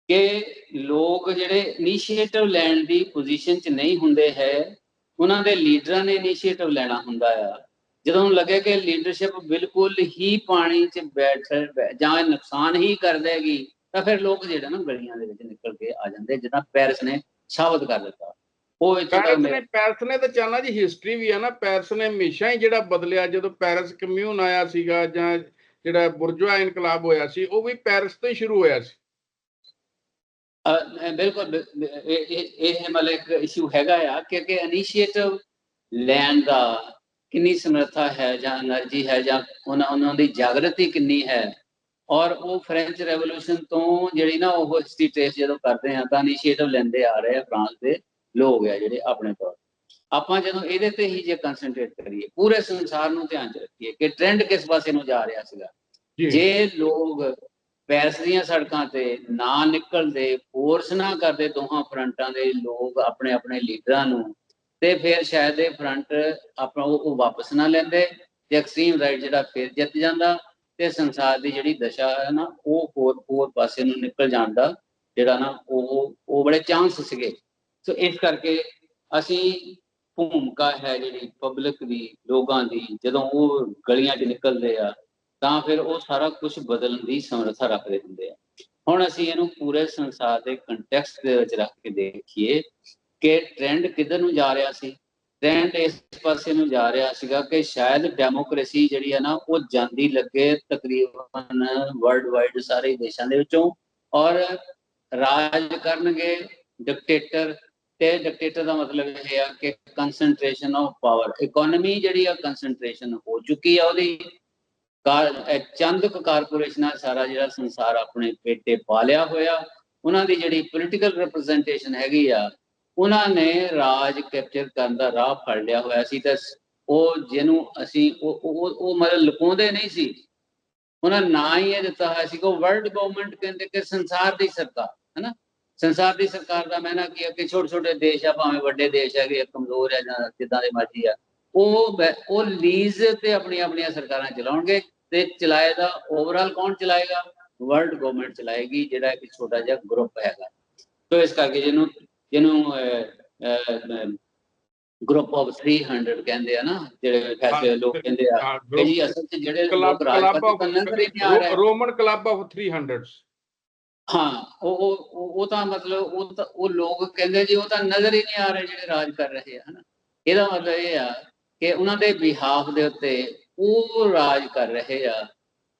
[SPEAKER 2] ਕਿ ਲੋਕ ਜਿਹੜੇ ਇਨੀਸ਼ੀਏਟਿਵ ਲੈਣ ਦੀ ਪੋਜੀਸ਼ਨ 'ਚ ਨਹੀਂ ਹੁੰਦੇ ਹੈ, ਉਹਨਾਂ ਦੇ ਲੀਡਰਾਂ ਨੇ ਇਨੀਸ਼ੀਏਟਿਵ ਲੈਣਾ ਹੁੰਦਾ ਆ। ਜਦੋਂ ਉਹਨੂੰ ਲੱਗੇ ਕਿ ਲੀਡਰਸ਼ਿਪ ਬਿਲਕੁਲ ਹੀ ਪਾਣੀ 'ਚ ਬੈਠ ਜਾਂ ਨੁਕਸਾਨ ਹੀ ਕਰ ਦੇਗੀ ਤਾਂ ਫਿਰ ਲੋਕ ਜਿਹੜਾ ਨਾ ਗਲੀਆਂ ਦੇ ਵਿੱਚ ਨਿਕਲ ਕੇ ਆ ਜਾਂਦੇ ਜਿੱਦਾਂ ਪੈਰਿਸ ਨੇ ਸਾਬਤ ਕਰ ਦਿੱਤਾ। ਉਹ ਇੱਥੇ
[SPEAKER 1] ਨੇ ਪੈਰਿਸ ਨੇ ਤਾਂ ਚਾਹਨਾ ਜੀ ਹਿਸਟਰੀ ਵੀ ਹੈ ਨਾ ਪੈਰਿਸ ਨੇ ਹਮੇਸ਼ਾ ਹੀ ਜਿਹੜਾ ਬਦਲਿਆ ਜਦੋਂ ਪੈਰਿਸ ਕਮਿਊਨ ਆਇਆ ਸੀਗਾ ਜਾਂ ਜਿਹੜਾ ਬੁਰਜਵਾ ਇਨਕਲਾਬ ਹੋਇਆ ਸੀ ਉਹ ਵੀ ਪੈਰਿਸ ਤੋਂ ਹੀ ਸ਼ੁਰੂ ਹੋਇਆ ਸੀ।
[SPEAKER 2] ਬਿਲਕੁਲ ਇਹ ਮਤਲਬ ਇੱਕ ਇਸ਼ੂ ਹੈਗਾ ਆ ਕਿ ਕਿ ਇਨੀਸ਼ੀਏਟਿਵ ਲੈਣ ਦਾ ਕਿੰਨੀ ਸਮਰੱਥਾ ਹੈ ਜਾਂ એનર્ਜੀ ਹੈ ਜਾਂ ਉਹਨਾਂ ਉਹਨਾਂ ਦੀ ਜਾਗਰਤੀ ਕਿੰਨੀ ਹੈ। ਔਰ ਉਹ ਫ੍ਰੈਂਚ ਰੈਵੋਲੂਸ਼ਨ ਤੋਂ ਜਿਹੜੀ ਨਾ ਉਹ ਹਿਸਟਰੀ ਟ੍ਰੇਸ ਜਦੋਂ ਕਰਦੇ ਆ ਤਾਂ ਇਨੀਸ਼ੀਏਟਿਵ ਲੈਂਦੇ ਆ ਰਹੇ ਆ ਫਰਾਂਸ ਦੇ ਲੋਕ ਆ ਜਿਹੜੇ ਆਪਣੇ ਤੌਰ ਆਪਾਂ ਜਦੋਂ ਇਹਦੇ ਤੇ ਹੀ ਜੇ ਕਨਸੈਂਟਰੇਟ ਕਰੀਏ ਪੂਰੇ ਸੰਸਾਰ ਨੂੰ ਧਿਆਨ ਚ ਰੱਖੀਏ ਕਿ ਟ੍ਰੈਂਡ ਕਿਸ ਪਾਸੇ ਨੂੰ ਜਾ ਰਿਹਾ ਸੀਗਾ।
[SPEAKER 1] ਜੇ।
[SPEAKER 2] ਲੋਕ ਪੈਰਸ ਦੀਆਂ ਸੜਕਾਂ ਤੇ ਨਾ ਨਿਕਲਦੇ ਫੋਰਸ ਨਾ ਕਰਦੇ ਦੋਹਾਂ ਫਰੰਟਾਂ ਦੇ ਲੋਕ ਆਪਣੇ ਆਪਣੇ ਲੀਡਰਾਂ ਨੂੰ ਤੇ ਫਿਰ ਸ਼ਾਇਦ ਇਹ ਫਰੰਟ ਆਪਣਾ ਉਹ ਵਾਪਸ ਨਾ ਲੈਂਦੇ ਤੇ ਐਕਸਟ੍ਰੀਮ ਰਾਈਟ ਜਿਹੜਾ ਫਿਰ ਜਿੱਤ ਜਾਂਦਾ ਤੇ ਸੰਸਾਰ ਦੀ ਜਿਹੜੀ ਦਸ਼ਾ ਹੈ ਨਾ, ਉਹ ਹੋਰ ਹੋਰ ਪਾਸੇ ਨੂੰ ਨਿਕਲ ਜਾਣ ਦਾ ਜਿਹੜਾ ਨਾ ਉਹ ਉਹ ਬੜੇ ਚਾਂਸ ਸੀਗੇ। ਸੋ ਇਸ ਕਰਕੇ ਅਸੀਂ ਭੂਮਿਕਾ ਹੈ ਜਿਹੜੀ ਪਬਲਿਕ ਦੀ, ਲੋਕਾਂ ਦੀ, ਜਦੋਂ ਉਹ ਗਲੀਆਂ 'ਚ ਨਿਕਲਦੇ ਆ, ਤਾਂ ਫਿਰ ਉਹ ਸਾਰਾ ਕੁਝ ਬਦਲਣ ਦੀ ਸਮਰੱਥਾ ਰੱਖਦੇ ਹੁੰਦੇ ਆ। ਹੁਣ ਅਸੀਂ ਇਹਨੂੰ ਪੂਰੇ ਸੰਸਾਰ ਦੇ ਕੰਟੈਕਸਟ ਦੇ ਵਿੱਚ ਰੱਖ ਕੇ ਦੇਖੀਏ ਕਿ ਟ੍ਰੈਂਡ ਕਿੱਧਰ ਨੂੰ ਜਾ ਰਿਹਾ ਸੀ? ਟ੍ਰੈਂਡ ਇਸ ਪਾਸੇ ਨੂੰ ਜਾ ਰਿਹਾ ਸੀਗਾ ਕਿ ਸ਼ਾਇਦ ਡੈਮੋਕ੍ਰੇਸੀ ਜਿਹੜੀ ਆ ਨਾ, ਉਹ ਜਾਂਦੀ ਲੱਗੇ ਤਕਰੀਬਨ ਵਰਲਡ ਵਾਈਡ ਸਾਰੇ ਦੇਸ਼ਾਂ ਦੇ ਵਿੱਚੋਂ ਔਰ ਰਾਜ ਕਰਨਗੇ ਡਿਕਟੇਟਰ ਤੇ ਡਿਕਟੇਟਰ ਦਾ ਮਤਲਬ ਇਹ ਆ ਕਿ ਕਨਸੈਂਟ੍ਰੇਸ਼ਨ ਆਫ ਪਾਵਰ ਇਕਨੋਮੀ ਜਿਹੜੀ ਆ ਕਨਸੈਂਟ੍ਰੇਸ਼ਨ ਹੋ ਚੁੱਕੀ ਆ ਉਹਦੀ। ਕਾਰ- ਇਹ ਚੰਦ ਕੁ ਕਾਰਪੋਰੇਸ਼ਨਾਂ ਸਾਰਾ ਜਿਹੜਾ ਸੰਸਾਰ ਆਪਣੇ ਪੇਟੇ ਪਾ ਲਿਆ ਹੋਇਆ, ਉਹਨਾਂ ਦੀ ਜਿਹੜੀ ਪੋਲੀਟੀਕਲ ਰਿਪਰੈਜ਼ੈਂਟੇਸ਼ਨ ਹੈਗੀ ਆ ਉਹਨਾਂ ਨੇ ਰਾਜ ਕੈਪਚਰ ਕਰਨ ਦਾ ਰਾਹ ਫੜ ਲਿਆ ਹੋਇਆ ਸੀ ਤਾਂ ਉਹ ਜਿਹਨੂੰ ਅਸੀਂ ਉਹ ਉਹ ਮਤਲਬ ਲੁਕਾਉਂਦੇ ਨਹੀਂ ਸੀ। ਉਹਨਾਂ ਨਾਂ ਹੀ ਇਹ ਦਿੱਤਾ ਹੋਇਆ ਸੀ ਕਿ ਵਰਲਡ ਗਵਰਨਮੈਂਟ ਕਹਿੰਦੇ ਕਿ ਸੰਸਾਰ ਦੀ ਸਰਕਾਰ ਹੈਨਾ? ਸੰਸਾਰ ਦੀ ਸਰਕਾਰ ਦਾ ਮੈਨਾ ਕੀ ਹੈ ਕਿ ਛੋਟੇ ਛੋਟੇ ਦੇਸ਼ ਆ ਭਾਵੇਂ ਵੱਡੇ ਦੇਸ਼ ਹੈਗੇ ਆ, ਕਮਜ਼ੋਰ ਆ ਜਾਂ ਜਿੱਦਾਂ ਦੇ ਮਰਜ਼ੀ ਆ। ਉਹ ਉਹ ਲੀਜ਼ ਤੇ ਆਪਣੀਆਂ ਆਪਣੀਆਂ ਸਰਕਾਰਾਂ ਚਲਾਉਣਗੇ ਤੇ ਚਲਾਏਗਾ ਓਵਰਆਲ ਕੌਣ ਚਲਾਏਗਾ? ਵਰਲਡ ਗਵਰਨਮੈਂਟ ਚਲਾਏਗੀ ਜਿਹੜਾ ਇੱਕ ਛੋਟਾ ਜਿਹਾ ਗਰੁੱਪ ਹੈਗਾ। ਤੋਂ ਇਸ ਕਰਕੇ ਜਿਹਨੂੰ ਜਿਹਨੂੰ ਗਰੁੱਪ ਆਫ 300 ਕਹਿੰਦੇ ਆ ਨਾ ਜਿਹੜੇ ਫੈਸਲੇ ਲੋਕ ਕਹਿੰਦੇ ਆ। ਕਿ ਜੀ ਅਸਲ 'ਚ ਜਿਹੜੇ ਲੋਕ ਰਾਜ
[SPEAKER 1] ਕਲੱਬ
[SPEAKER 2] ਕਰਦੇ ਤਾਂ ਨਜ਼ਰ ਹੀ ਨਹੀਂ ਆ ਰਹੇ
[SPEAKER 1] ਰੋਮਨ ਕਲੱਬ ਆਫ 300
[SPEAKER 2] ਹਾਂ ਉਹ ਉਹ ਉਹ- ਤਾਂ ਮਤਲਬ ਉਹ ਤਾਂ ਉਹ ਲੋਕ ਕਹਿੰਦੇ ਜੀ ਉਹ ਤਾਂ ਨਜ਼ਰ ਹੀ ਨਹੀਂ ਆ ਰਹੇ ਜਿਹੜੇ ਰਾਜ ਕਰ ਰਹੇ ਆ ਹਨਾ। ਇਹਦਾ ਮਤਲਬ ਇਹ ਆ ਕਿ ਉਹਨਾਂ ਦੇ ਬਿਹਾਫ ਦੇ ਉੱਤੇ ਉਹ ਰਾਜ ਕਰ ਰਹੇ ਆ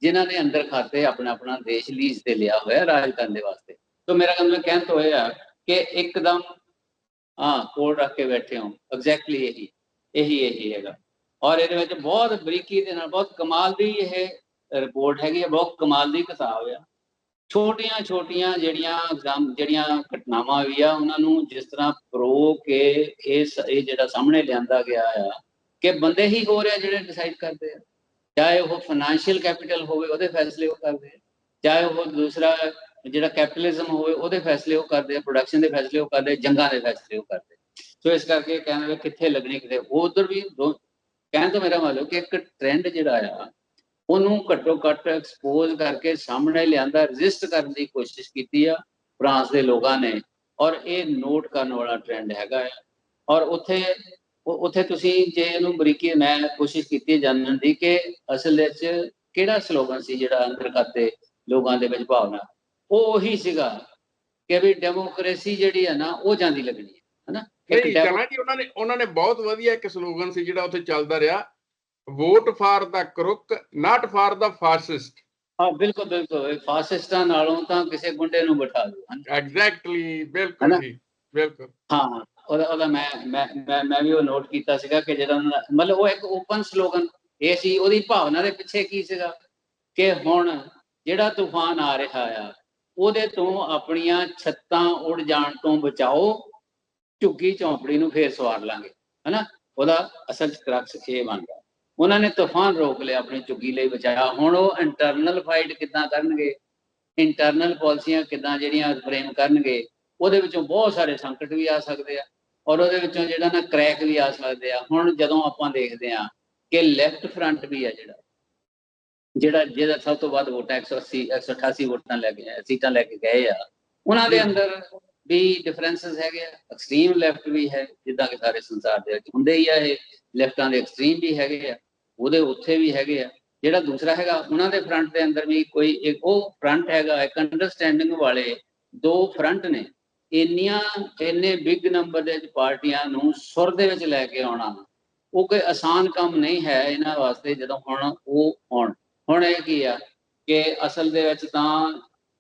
[SPEAKER 2] ਜਿਨ੍ਹਾਂ ਨੇ ਅੰਦਰ ਖਾਤੇ ਆਪਣਾ ਆਪਣਾ ਦੇਸ਼ ਲੀਜ਼ ਤੇ ਲਿਆ ਹੋਇਆ ਰਾਜ ਕਰਨ ਦੇ ਵਾਸਤੇ। ਤੋਂ ਮੇਰਾ ਕਹਿੰਦਾ ਕਹਿਣ ਤੋਂ ਇਹ ਆ ਕਿ ਇੱਕਦਮ, ਹਾਂ, ਕੋਲ ਰੱਖ ਕੇ ਬੈਠੇ ਹੋ ਐਗਜ਼ੈਕਟਲੀ ਇਹੀ ਇਹੀ ਇਹੀ ਹੈਗਾ। ਔਰ ਇਹਦੇ ਵਿੱਚ ਬਹੁਤ ਬਰੀਕੀ ਦੇ ਨਾਲ, ਬਹੁਤ ਕਮਾਲ ਦੀ ਇਹ ਰਿਪੋਰਟ ਹੈਗੀ ਹੈ। ਬਹੁਤ ਕਮਾਲ ਦੀ ਕਿਤਾਬ ਆ। ਛੋਟੀਆਂ ਛੋਟੀਆਂ ਜਿਹੜੀਆਂ ਐਗਜ਼ਾਮ ਜਿਹੜੀਆਂ ਘਟਨਾਵਾਂ ਵੀ ਆ, ਉਹਨਾਂ ਨੂੰ ਜਿਸ ਤਰ੍ਹਾਂ ਪ੍ਰੋ ਕੇ ਇਸ ਇਹ ਜਿਹੜਾ ਸਾਹਮਣੇ ਲਿਆਂਦਾ ਗਿਆ ਆ, ਕਿ ਬੰਦੇ ਹੀ ਹੋ ਰਹੇ ਆ ਜਿਹੜੇ ਡਿਸਾਈਡ ਕਰਦੇ ਆ। ਚਾਹੇ ਉਹ ਫਾਈਨੈਂਸ਼ੀਅਲ ਕੈਪੀਟਲ ਹੋਵੇ, ਉਹਦੇ ਫੈਸਲੇ ਉਹ ਕਰਦੇ ਆ। ਚਾਹੇ ਉਹ ਦੂਸਰਾ ਜਿਹੜਾ ਕੈਪੀਟਲਿਜ਼ਮ ਹੋਵੇ, ਉਹਦੇ ਫੈਸਲੇ ਉਹ ਕਰਦੇ ਆ ਪ੍ਰੋਡਕਸ਼ਨ ਦੇ ਫੈਸਲੇ ਉਹ ਕਰਦੇ ਜੰਗਾਂ ਦੇ ਫੈਸਲੇ ਉਹ ਕਰਦੇ ਸੋ ਇਸ ਕਰਕੇ ਕਹਿੰਦੇ ਕਿੱਥੇ ਲੱਗਣੀ ਕਿਤੇ ਉਹ ਉਧਰ ਵੀ ਦੋ- ਕਹਿਣ ਤੋਂ ਮੇਰਾ ਮਤਲਬ ਕਿ ਇੱਕ ਟ੍ਰੈਂਡ ਜਿਹੜਾ ਆ, ਉਹਨੂੰ ਘੱਟੋ ਘੱਟ ਐਕਸਪੋਜ਼ ਕਰਕੇ ਸਾਹਮਣੇ ਲਿਆਂਦਾ ਰੈਜ਼ਿਸਟ ਕਰਨ ਦੀ ਕੋਸ਼ਿਸ਼ ਕੀਤੀ ਆ ਫਰਾਂਸ ਦੇ ਲੋਕਾਂ ਨੇ। ਔਰ ਇਹ ਨੋਟ ਕਰਨ ਵਾਲਾ ਟ੍ਰੈਂਡ ਹੈਗਾ ਆ। ਔਰ ਉੱਥੇ ਉੱਥੇ ਤੁਸੀਂ ਜੇ ਇਹਨੂੰ ਬਰੀਕੀ ਮੈਂ ਕੋਸ਼ਿਸ਼ ਕੀਤੀ ਜਾਣਨ ਦੀ ਕਿ ਅਸਲ ਵਿੱਚ ਕਿਹੜਾ ਸਲੋਗਨ ਸੀ ਜਿਹੜਾ ਅੰਦਰ ਖਾਤੇ ਲੋਕਾਂ ਦੇ ਵਿੱਚ ਭਾਵਨਾ? ਉਹ ਉਹੀ ਸੀਗਾ ਕਿ ਵੀ ਡੈਮੋਕ੍ਰੇਸੀ ਜਿਹੜੀ ਹੈ ਨਾ ਉਹ ਜਾਂਦੀ ਲੱਗਣੀ ਹੈ ਹਨਾ? ਇੱਕ
[SPEAKER 1] ਨਹੀਂ ਜੀ ਉਹਨਾਂ ਨੇ ਉਹਨਾਂ ਨੇ ਬਹੁਤ ਵਧੀਆ ਇੱਕ ਸਲੋਗਨ ਸੀ ਜਿਹੜਾ ਉੱਥੇ ਚੱਲਦਾ ਰਿਹਾ vote for the crook not for the fascist
[SPEAKER 2] ਹਾਂ ਬਿਲਕੁਲ ਬਿਲਕੁਲ। ਫਾਸਿਸਟਾਂ ਨਾਲੋਂ ਤਾਂ ਕਿਸੇ ਗੁੰਡੇ ਨੂੰ ਬਿਠਾ ਦਿਓ
[SPEAKER 1] ਐਗਜ਼ੈਕਟਲੀ ਬਿਲਕੁਲ? ਜੀ ਬਿਲਕੁਲ।
[SPEAKER 2] ਹਾਂ ਉਹਦਾ ਉਹਦਾ ਮੈਂ ਮੈਂ ਮੈਂ ਵੀ ਉਹ ਨੋਟ ਕੀਤਾ ਸੀਗਾ ਕਿ ਜਿਹੜਾ ਮਤਲਬ ਉਹ ਇੱਕ ਓਪਨ ਸਲੋਗਨ ਇਹ ਸੀ ਉਹਦੀ ਭਾਵਨਾ ਦੇ ਪਿੱਛੇ ਕੀ ਸੀਗਾ? ਕਿ ਹੁਣ ਜਿਹੜਾ ਤੂਫਾਨ ਆ ਰਿਹਾ ਆ ਉਹਦੇ ਤੋਂ ਆਪਣੀਆਂ ਛੱਤਾਂ ਉੱਡ ਜਾਣ ਤੋਂ ਬਚਾਓ, ਝੁੱਗੀ ਝੌਂਪੜੀ ਨੂੰ ਫੇਰ ਸਵਾਰ ਲਾਂਗੇ, ਹਨਾ? ਉਹਦਾ ਅਸਲ ਚ ਇਹ ਬਣਦਾ ਉਹਨਾਂ ਨੇ ਤੂਫਾਨ ਰੋਕ ਲਿਆ ਆਪਣੀ ਝੁੱਗੀ ਲਈ ਬਚਾਇਆ। ਹੁਣ ਉਹ ਇੰਟਰਨਲ ਫਾਈਟ ਕਿੱਦਾਂ ਕਰਨਗੇ? ਇੰਟਰਨਲ ਪਾਲਿਸੀਆਂ ਕਿੱਦਾਂ ਜਿਹੜੀਆਂ ਫਰੇਮ ਕਰਨਗੇ? ਉਹਦੇ ਵਿੱਚੋਂ ਬਹੁਤ ਸਾਰੇ ਸੰਕਟ ਵੀ ਆ ਸਕਦੇ ਆ ਔਰ ਉਹਦੇ ਵਿੱਚੋਂ ਜਿਹੜਾ ਨਾ ਕ੍ਰੈਕ ਵੀ ਆ ਸਕਦੇ ਆ। ਹੁਣ ਜਦੋਂ ਆਪਾਂ ਦੇਖਦੇ ਆ ਕਿ ਲੈਫਟ ਫਰੰਟ ਵੀ ਆ ਜਿਹੜਾ ਜਿਹੜਾ ਜਿਹਦਾ ਸਭ ਤੋਂ ਵੱਧ ਵੋਟਾਂ 180 188 ਵੋਟਾਂ ਲੈ ਕੇ ਸੀਟਾਂ ਲੈ ਕੇ ਗਏ ਆ। ਉਹਨਾਂ ਦੇ ਅੰਦਰ ਵੀ ਡਿਫਰੈਂਸਸ ਹੈਗੇ ਆ। ਐਕਸਟ੍ਰੀਮ ਲੈਫਟ ਵੀ ਹੈ ਜਿੱਦਾਂ ਕਿ ਸਾਰੇ ਸੰਸਾਰ ਦੇ ਵਿੱਚ ਹੁੰਦੇ ਹੀ ਆ ਇਹ। ਲੈਫਟਾਂ ਦੇ ਐਕਸਟ੍ਰੀਮ ਵੀ ਹੈਗੇ ਆ ਉਹਦੇ ਉੱਥੇ ਵੀ ਹੈਗੇ ਆ। ਜਿਹੜਾ ਦੂਸਰਾ ਹੈਗਾ ਉਹਨਾਂ ਦੇ ਫਰੰਟ ਦੇ ਅੰਦਰ ਵੀ ਕੋਈ ਇੱਕ ਉਹ ਫਰੰਟ ਹੈਗਾ ਇੱਕ ਅੰਡਰਸਟੈਂਡਿੰਗ ਵਾਲੇ ਦੋ ਫਰੰਟ ਨੇ। ਇੰਨੀਆਂ ਇੰਨੇ ਬਿਗ ਨੰਬਰ ਦੇ ਵਿੱਚ ਪਾਰਟੀਆਂ ਨੂੰ ਸੁਰ ਦੇ ਵਿੱਚ ਲੈ ਕੇ ਆਉਣਾ ਉਹ ਕੋਈ ਆਸਾਨ ਕੰਮ ਨਹੀਂ ਹੈ ਇਹਨਾਂ ਵਾਸਤੇ ਜਦੋਂ ਹੁਣ ਉਹ ਆਉਣ। ਹੁਣ ਇਹ ਕੀ ਆ ਕਿ ਅਸਲ ਦੇ ਵਿੱਚ ਤਾਂ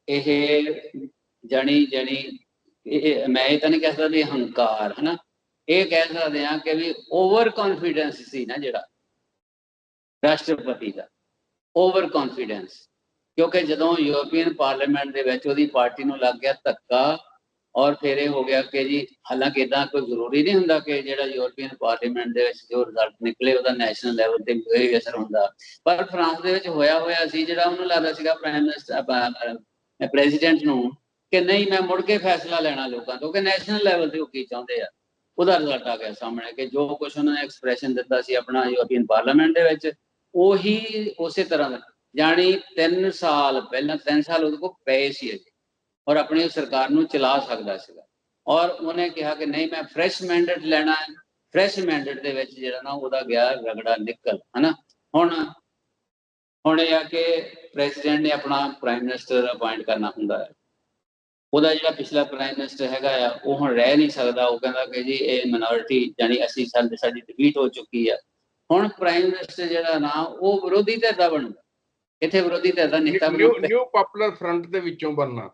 [SPEAKER 2] ਇਹ ਜਣੀ ਜਣੀ ਮੈਂ ਇਹ ਤਾਂ ਨਹੀਂ ਕਹਿ ਸਕਦਾ ਵੀ ਹੰਕਾਰ, ਹਨਾ? ਇਹ ਕਹਿ ਸਕਦੇ ਆ ਕਿ ਵੀ ਓਵਰ ਕੌਨਫੀਡੈਂਸ ਸੀ ਨਾ ਜਿਹੜਾ, ਰਾਸ਼ਟਰਪਤੀ ਦਾ ਓਵਰ ਕੌਨਫੀਡੈਂਸ ਕਿਉਂਕਿ ਜਦੋਂ ਯੂਰਪੀਅਨ ਪਾਰਲੀਮੈਂਟ ਦੇ ਵਿੱਚ ਉਹਦੀ ਪਾਰਟੀ ਨੂੰ ਲੱਗ ਗਿਆ ਧੱਕਾ ਔਰ ਫਿਰ ਇਹ ਹੋ ਗਿਆ ਕਿ ਜੀ ਹਾਲਾਂਕਿ ਇਦਾਂ ਕੋਈ ਜ਼ਰੂਰੀ ਨਹੀਂ ਹੁੰਦਾ ਕਿ ਜਿਹੜਾ ਯੂਰਪੀਅਨ ਪਾਰਲੀਮੈਂਟ ਦੇ ਵਿੱਚ ਜੋ ਰਿਜ਼ਲਟ ਨਿਕਲੇ, ਉਹਦਾ ਨੈਸ਼ਨਲ ਲੈਵਲ ਤੇ ਕੋਈ ਅਸਰ ਹੁੰਦਾ। ਪਰ ਫਰਾਂਸ ਦੇ ਵਿੱਚ ਹੋਇਆ ਹੋਇਆ ਸੀ, ਜਿਹੜਾ ਉਹਨੂੰ ਲੱਗਦਾ ਸੀਗਾ ਪ੍ਰਾਈਮ ਮਿਨਿਸਟਰ ਪ੍ਰੈਜ਼ੀਡੈਂਟ ਨੂੰ ਕਿ ਨਹੀਂ, ਮੈਂ ਮੁੜ ਕੇ ਫੈਸਲਾ ਲੈਣਾ ਲੋਕਾਂ ਤੋਂ, ਕਿ ਨੈਸ਼ਨਲ ਲੈਵਲ ਤੇ ਉਹ ਕੀ ਚਾਹੁੰਦੇ ਆ। ਉਹਦਾ ਰਿਜ਼ਲਟ ਆ ਗਿਆ ਸਾਹਮਣੇ ਕਿ ਜੋ ਕੁਝ ਉਹਨਾਂ ਨੇ ਐਕਸਪ੍ਰੈਸ਼ਨ ਦਿੱਤਾ ਸੀ ਆਪਣਾ ਯੂਰਪੀਅਨ ਪਾਰਲੀਮੈਂਟ ਦੇ ਵਿੱਚ, ਉਹੀ ਉਸੇ ਤਰ੍ਹਾਂ ਦਾ। ਜਾਣੀ 3 ਸਾਲ ਪਹਿਲਾਂ 3 ਸਾਲ ਉਹਦੇ ਕੋਲ ਪਏ ਸੀ ਅਜੇ। ਔਰ ਆਪਣੀ ਸਰਕਾਰ ਨੂੰ ਚਲਾ ਸਕਦਾ ਸੀਗਾ। ਔਰ ਉਹਨੇ ਕਿਹਾ ਕਿ ਨਹੀਂ ਮੈਂ ਫਰੈਸ਼ ਮੈਂਡੇਟ ਲੈਣਾ ਹੈ। ਫਰੈਸ਼ ਮੈਂਡੇਟ ਦੇ ਵਿੱਚ ਜਿਹੜਾ ਨਾ ਉਹਦਾ ਗਿਆ ਰਗੜਾ ਨਿਕਲ ਹਨਾ? ਹੁਣ ਹੁਣ ਇਹ ਆ ਕਿ ਪ੍ਰੈਜ਼ੀਡੈਂਟ ਨੇ ਆਪਣਾ ਪ੍ਰਾਈਮ ਮਿਨਿਸਟਰ ਅਪਾਇੰਟ ਕਰਨਾ ਹੁੰਦਾ ਹੈ। ਉਹਦਾ ਜਿਹੜਾ ਪਿਛਲਾ ਪ੍ਰਾਈਮ ਮਿਨਿਸਟਰ ਹੈਗਾ ਆ ਉਹ ਹੁਣ ਰਹਿ ਨਹੀਂ ਸਕਦਾ। ਉਹ ਕਹਿੰਦਾ ਕਿ ਜੀ ਇਹ ਮਿਨੋਰਿਟੀ ਜਾਨੀ ਅਸੀਂ ਸਾਡੀ ਸਾਡੀ ਡਿਫੀਟ ਹੋ ਚੁੱਕੀ ਆ। ਹੁਣ ਪ੍ਰਾਈਮ ਮਿਨਿਸਟਰ ਜਿਹੜਾ ਨਾ ਉਹ ਵਿਰੋਧੀ ਧਿਰ ਦਾ ਬਣੂਗਾ। ਇੱਥੇ ਵਿਰੋਧੀ ਧਿਰ ਦਾ ਨੇਤਾ
[SPEAKER 1] ਨਿਊ ਪਪੂਲਰ ਫਰੰਟ ਦੇ ਵਿੱਚੋਂ ਬਣਨਾ।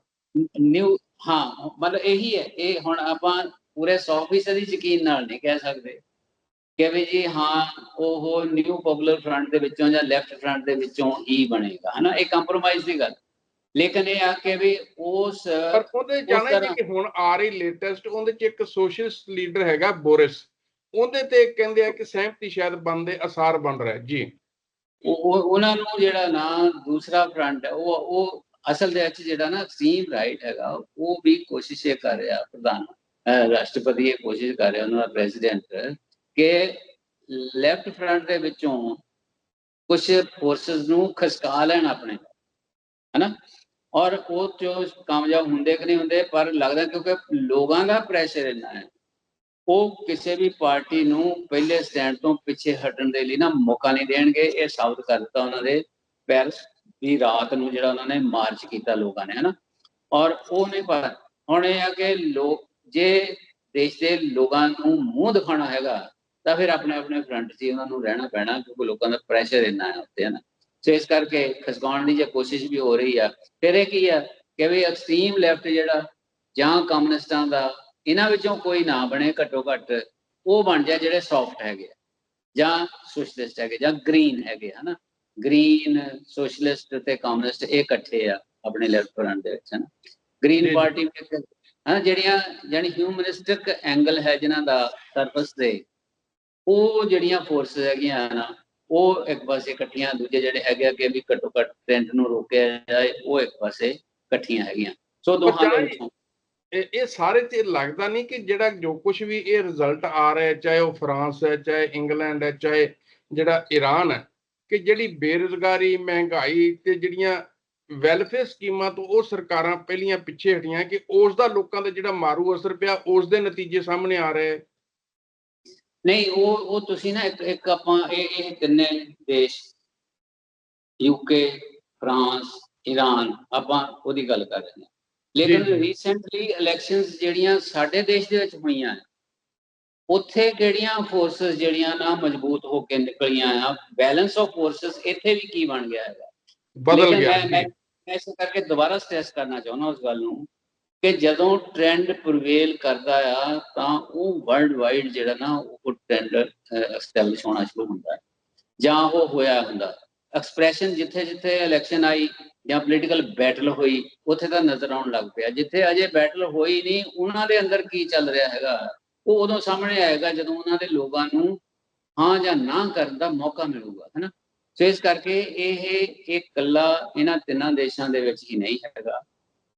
[SPEAKER 2] ਨਿਊ ਹਾਂ ਮਤਲਬ ਇਹੀ ਹੈ ਇਹ ਹੁਣ ਆਪਾਂ ਪੂਰੇ 100% ਦੀ ਯਕੀਨ ਨਾਲ ਨਹੀਂ ਕਹਿ ਸਕਦੇ ਕਿ ਵੀ ਜੀ ਹਾਂ ਉਹ ਨਿਊ ਪਪੂਲਰ ਫਰੰਟ ਦੇ ਵਿੱਚੋਂ ਜਾਂ ਲੈਫਟ ਫਰੰਟ ਦੇ ਵਿੱਚੋਂ ਹੀ ਬਣੇਗਾ ਹਨਾ? ਇਹ ਕੰਪਰੋਮਾਈਜ਼ ਦੀ ਗੱਲ। ਲੇਕਿਨ ਇਹ ਆ ਕਿ ਵੀ ਉਸ
[SPEAKER 1] ਪਰ ਉਹਦੇ ਜਾਣਾ ਕਿ ਹੁਣ ਆ ਰਹੀ ਲੇਟੈਸਟ ਉਹਦੇ ਚ ਇੱਕ ਸੋਸ਼ਲਿਸਟ ਲੀਡਰ ਹੈਗਾ ਬੋਰਿਸ। ਉਹਦੇ ਤੇ ਕਹਿੰਦੇ ਆ ਕਿ ਸਹਿਮਤੀ ਸ਼ਾਇਦ ਬਣਦੇ ਅਸਾਰ ਬਣ ਰਿਹਾ ਜੀ।
[SPEAKER 2] ਉਹ- ਉਹਨਾਂ ਨੂੰ ਜਿਹੜਾ ਨਾ ਦੂਸਰਾ ਫਰੰਟ ਹੈ ਉਹ ਉਹ ਅਸਲ ਦੇ ਵਿੱਚ ਜਿਹੜਾ ਨਾ ਐਕਸਟ੍ਰੀਮ ਰਾਈਟ ਹੈਗਾ, ਉਹ ਵੀ ਕੋਸ਼ਿਸ਼ ਇਹ ਕਰ ਰਿਹਾ, ਪ੍ਰਧਾਨ ਰਾਸ਼ਟਰਪਤੀ ਇਹ ਕੋਸ਼ਿਸ਼ ਕਰ ਰਿਹਾ, ਉਹਨਾਂ ਦਾ ਪ੍ਰੈਜ਼ੀਡੈਂਟ ਕਿ ਲੈਫਟ ਫਰੰਟ ਦੇ ਵਿੱਚੋਂ ਕੁਝ ਫੋਰਸਸ ਨੂੰ ਖਸਕਾ ਲੈਣ ਆਪਣੇ, ਹਨਾ? ਔਰ ਉਹ ਜੋ ਕਾਮਯਾਬ ਹੁੰਦੇ ਕਿ ਨਹੀਂ ਹੁੰਦੇ, ਪਰ ਲੱਗਦਾ ਕਿਉਂਕਿ ਲੋਕਾਂ ਦਾ ਪ੍ਰੈਸ਼ਰ ਇੰਨਾ ਹੈ, ਉਹ ਕਿਸੇ ਵੀ ਪਾਰਟੀ ਨੂੰ ਪਹਿਲੇ ਸਟੈਂਡ ਤੋਂ ਪਿੱਛੇ ਹਟਣ ਦੇ ਲਈ ਨਾ ਮੌਕਾ ਨਹੀਂ ਦੇਣਗੇ, ਇਹ ਸਾਬਤ ਕਰ ਦਿੱਤਾ ਉਹਨਾਂ ਦੇ ਪੈਰਸ ਵੀ ਰਾਤ ਨੂੰ ਜਿਹੜਾ ਉਹਨਾਂ ਨੇ ਮਾਰਚ ਕੀਤਾ ਲੋਕਾਂ ਨੇ ਹਨਾ? ਔਰ ਉਹ ਨਹੀਂ ਪਰ ਹੁਣ ਇਹ ਆ ਕਿ ਲੋਕ ਜੇ ਦੇਸ਼ ਦੇ ਲੋਕਾਂ ਨੂੰ ਮੂੰਹ ਦਿਖਾਉਣਾ ਹੈਗਾ ਤਾਂ ਫਿਰ ਆਪਣੇ ਆਪਣੇ ਫਰੰਟ 'ਚ ਉਹਨਾਂ ਨੂੰ ਰਹਿਣਾ ਪੈਣਾ ਕਿਉਂਕਿ ਲੋਕਾਂ ਦਾ ਪ੍ਰੈਸ਼ਰ ਇੰਨਾ ਹੈ ਉੱਤੇ ਹਨਾ? ਸੋ ਇਸ ਕਰਕੇ ਖਸਕਾਉਣ ਦੀ ਜੇ ਕੋਸ਼ਿਸ਼ ਵੀ ਹੋ ਰਹੀ ਆ ਫਿਰ ਇਹ ਕੀ ਆ ਕਿ ਵੀ ਐਕਸਟ੍ਰੀਮ ਲੈਫਟ ਜਿਹੜਾ ਜਾਂ ਕਮਿਊਨਿਸਟਾਂ ਦਾ ਇਹਨਾਂ ਵਿੱਚੋਂ ਕੋਈ ਨਾ ਬਣੇ ਘੱਟੋ ਘੱਟ ਉਹ ਬਣ ਜਾ ਜਿਹੜੇ ਸੌਫਟ ਹੈਗੇ ਆ, ਜਾਂ ਸੋਸ਼ਲਿਸਟ ਹੈਗੇ ਜਾਂ ਗ੍ਰੀਨ ਹੈਗੇ ਹਨਾ? ਗ੍ਰੀਨ ਸੋਸ਼ਲਿਸਟ ਤੇ ਕਮਿਊਨਿਸਟ ਇਹ ਇਕੱਠੇ ਆ ਆਪਣੇ ਲੈਫਟ ਫਰੰਟ ਦੇ ਵਿੱਚ ਹਨਾ ਗ੍ਰੀਨ। ਪਾਰਟੀ ਵਿੱਚ ਹਾਂ ਜਿਹੜੀਆਂ ਜਾਨੀ ਹਿਊਮਨਿਸਟਿਕ ਐਂਗਲ ਹੈ ਜਿਨ੍ਹਾਂ ਦਾ ਸਰਫਸ ਤੇ ਉਹ ਜਿਹੜੀਆਂ ਫੋਰਸਸ ਹੈਗੀਆਂ ਨਾ ਉਹ ਇੱਕ ਪਾਸੇ ਇਕੱਠੀਆਂ ਦੂਜੇ ਜਿਹੜੇ ਹੈਗੇ ਅੱਗੇ ਵੀ ਘੱਟੋ ਘੱਟ ਟ੍ਰੈਂਡ ਨੂੰ ਰੋਕਿਆ ਜਾਏ ਉਹ ਇੱਕ ਪਾਸੇ ਇਕੱਠੀਆਂ ਹੈਗੀਆਂ ਸੋ ਦੋਹਾਂ ਦੇ ਵਿੱਚੋਂ
[SPEAKER 1] ਇਹ ਸਾਰੇ ਤੇ ਲੱਗਦਾ ਨਹੀਂ ਕਿ ਜਿਹੜਾ ਜੋ ਕੁਝ ਵੀ ਇਹ ਰਿਜ਼ਲਟ ਆ ਰਿਹਾ ਚਾਹੇ ਉਹ ਫਰਾਂਸ ਹੈ ਚਾਹੇ ਇੰਗਲੈਂਡ ਹੈ ਚਾਹੇ ਜਿਹੜਾ ਈਰਾਨ ਹੈ ਕਿ ਜਿਹੜੀ ਬੇਰੁਜ਼ਗਾਰੀ ਮਹਿੰਗਾਈ ਤੇ ਜਿਹੜੀਆਂ ਵੈਲਫੇਅਰ ਸਕੀਮਾਂ ਤੋਂ ਉਹ ਸਰਕਾਰਾਂ ਪਹਿਲੀਆਂ ਪਿੱਛੇ ਹਟੀਆਂ ਕਿ ਉਸ ਦਾ ਲੋਕਾਂ ਦਾ ਜਿਹੜਾ ਮਾਰੂ ਅਸਰ ਪਿਆ ਉਸ ਦੇ ਨਤੀਜੇ ਸਾਹਮਣੇ ਆ ਰਹੇ।
[SPEAKER 2] ਨਹੀਂ ਉਹ ਉਹ ਤੁਸੀਂ ਨਾ ਇੱਕ ਇੱਕ ਆਪਾਂ ਇਹ ਇਹ ਤਿੰਨੇ ਦੇਸ਼ ਯੂਕੇ ਫਰਾਂਸ ਈਰਾਨ ਆਪਾਂ ਉਹਦੀ ਗੱਲ ਕਰ ਰਹੇ ਹਾਂ ਲੇਕਿਨ। ਰੀਸੈਂਟਲੀ ਇਲੈਕਸ਼ਨਸ ਜਿਹੜੀਆਂ ਸਾਡੇ ਦੇਸ਼ ਦੇ ਵਿੱਚ ਹੋਈਆਂ ਉੱਥੇ ਕਿਹੜੀਆਂ ਫੋਰਸਸ ਜਿਹੜੀਆਂ ਨਾ ਮਜ਼ਬੂਤ ਹੋ ਕੇ ਨਿਕਲੀਆਂ ਆ? ਬੈਲੈਂਸ ਆਫ ਫੋਰਸਸ ਇੱਥੇ ਵੀ ਕੀ ਬਣ ਗਿਆ ਹੈਗਾ?
[SPEAKER 1] ਬਦਲ ਗਿਆ।
[SPEAKER 2] ਮੈਂ ਇਸ ਕਰਕੇ ਦੁਬਾਰਾ ਸਟ੍ਰੈਸ ਕਰਨਾ ਚਾਹੁੰਦਾ ਉਸ ਗੱਲ ਨੂੰ ਕਿ ਜਦੋਂ ਟ੍ਰੈਂਡ ਪ੍ਰਵੇਲ ਕਰਦਾ ਆ ਤਾਂ ਉਹ ਵਰਲਡ ਵਾਈਡ ਜਿਹੜਾ ਨਾ ਉਹ ਟ੍ਰੈਂਡ ਐਸਟੈਬਲਿਸ਼ ਹੋਣਾ ਸ਼ੁਰੂ ਹੁੰਦਾ ਹੈ। ਜਾਂ ਉਹ ਹੋਇਆ ਹੁੰਦਾ। ਐਕਸਪ੍ਰੈਸ਼ਨ ਜਿੱਥੇ ਜਿੱਥੇ ਇਲੈਕਸ਼ਨ ਆਈ ਜਾਂ ਪੋਲੀਟੀਕਲ ਬੈਟਲ ਹੋਈ ਉੱਥੇ ਤਾਂ ਨਜ਼ਰ ਆਉਣ ਲੱਗ ਪਿਆ। ਜਿੱਥੇ ਅਜੇ ਬੈਟਲ ਹੋਈ ਨਹੀਂ ਉਹਨਾਂ ਦੇ ਅੰਦਰ ਕੀ ਚੱਲ ਰਿਹਾ ਹੈਗਾ? ਉਹ ਉਦੋਂ ਸਾਹਮਣੇ ਆਏਗਾ ਜਦੋਂ ਉਹਨਾਂ ਦੇ ਲੋਕਾਂ ਨੂੰ ਹਾਂ ਜਾਂ ਨਾ ਕਰਨ ਦਾ ਮੌਕਾ ਮਿਲੂਗਾ ਹੈਨਾ? ਸੋ ਇਸ ਕਰਕੇ ਇਹ ਇਹ ਇਕੱਲਾ ਇਹਨਾਂ ਤਿੰਨਾਂ ਦੇਸ਼ਾਂ ਦੇ ਵਿੱਚ ਹੀ ਨਹੀਂ ਹੈਗਾ।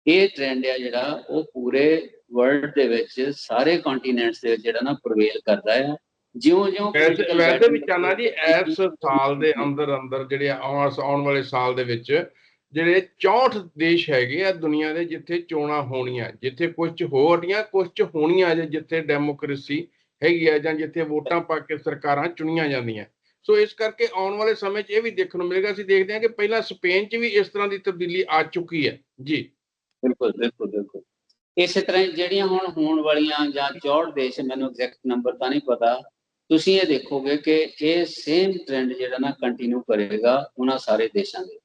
[SPEAKER 2] ਇਹ ਟ੍ਰੈਂਡ ਆ ਜਿਹੜਾ ਉਹ ਪੂਰੇ ਵਰਲਡ ਦੇ ਵਿੱਚ ਸਾਰੇ ਕੰਟੀਨੈਂਟਸ ਦੇ ਵਿੱਚ ਜਿਹੜਾ ਨਾ ਪ੍ਰਵੇਲ ਕਰਦਾ ਹੈ ਜਿਉਂ-ਜਿਉਂ
[SPEAKER 1] ਵੈਸੇ ਵੀ ਚਾਹਨਾ ਜੀ ਇਸ ਸਾਲ ਦੇ ਅੰਦਰ ਅੰਦਰ ਜਿਹੜੇ ਆਉਣ ਵਾਲੇ ਸਾਲ ਦੇ ਵਿੱਚ ਜਿਹੜੇ 64 ਦੇਸ਼ ਹੈਗੇ ਆ ਦੁਨੀਆ ਦੇ ਜਿੱਥੇ ਚੋਣਾਂ ਹੋਣੀਆਂ, ਜਿੱਥੇ ਕੁਝ ਹੋ ਹਟੀਆਂ ਕੁਝ ਹੋਣੀਆਂ ਜੇ ਜਿੱਥੇ ਡੈਮੋਕ੍ਰੇਸੀ ਹੈਗੀ ਆ ਜਾਂ ਜਿੱਥੇ ਵੋਟਾਂ ਪਾ ਕੇ ਸਰਕਾਰਾਂ ਚੁਣੀਆਂ ਜਾਂਦੀਆਂ। ਸੋ ਇਸ ਕਰਕੇ ਆਉਣ ਵਾਲੇ ਸਮੇਂ 'ਚ ਇਹ ਵੀ ਦੇਖਣ ਨੂੰ ਮਿਲੇਗਾ, ਅਸੀਂ ਦੇਖਦੇ ਹਾਂ ਕਿ ਪਹਿਲਾਂ ਸਪੇਨ 'ਚ ਵੀ ਇਸ ਤਰ੍ਹਾਂ ਦੀ ਤਬਦੀਲੀ ਆ ਚੁੱਕੀ ਹੈ। ਜੀ।
[SPEAKER 2] ਬਿਲਕੁਲ ਬਿਲਕੁਲ ਬਿਲਕੁਲ। ਇਸੇ ਤਰ੍ਹਾਂ ਜਿਹੜੀਆਂ ਹੁਣ ਹੋਣ ਵਾਲੀਆਂ ਜਾਂ 64 ਦੇਸ਼ ਮੈਨੂੰ ਐਗਜ਼ੈਕਟ ਨੰਬਰ ਤਾਂ ਨਹੀਂ ਪਤਾ। ਤੁਸੀਂ ਇਹ ਦੇਖੋਗੇ ਕਿ ਇਹ ਸੇਮ ਟ੍ਰੈਂਡ ਜਿਹੜਾ ਨਾ ਕੰਟੀਨਿਊ ਕਰੇਗਾ ਉਹਨਾਂ ਸਾਰੇ ਦੇਸ਼ਾਂ ਦੇ।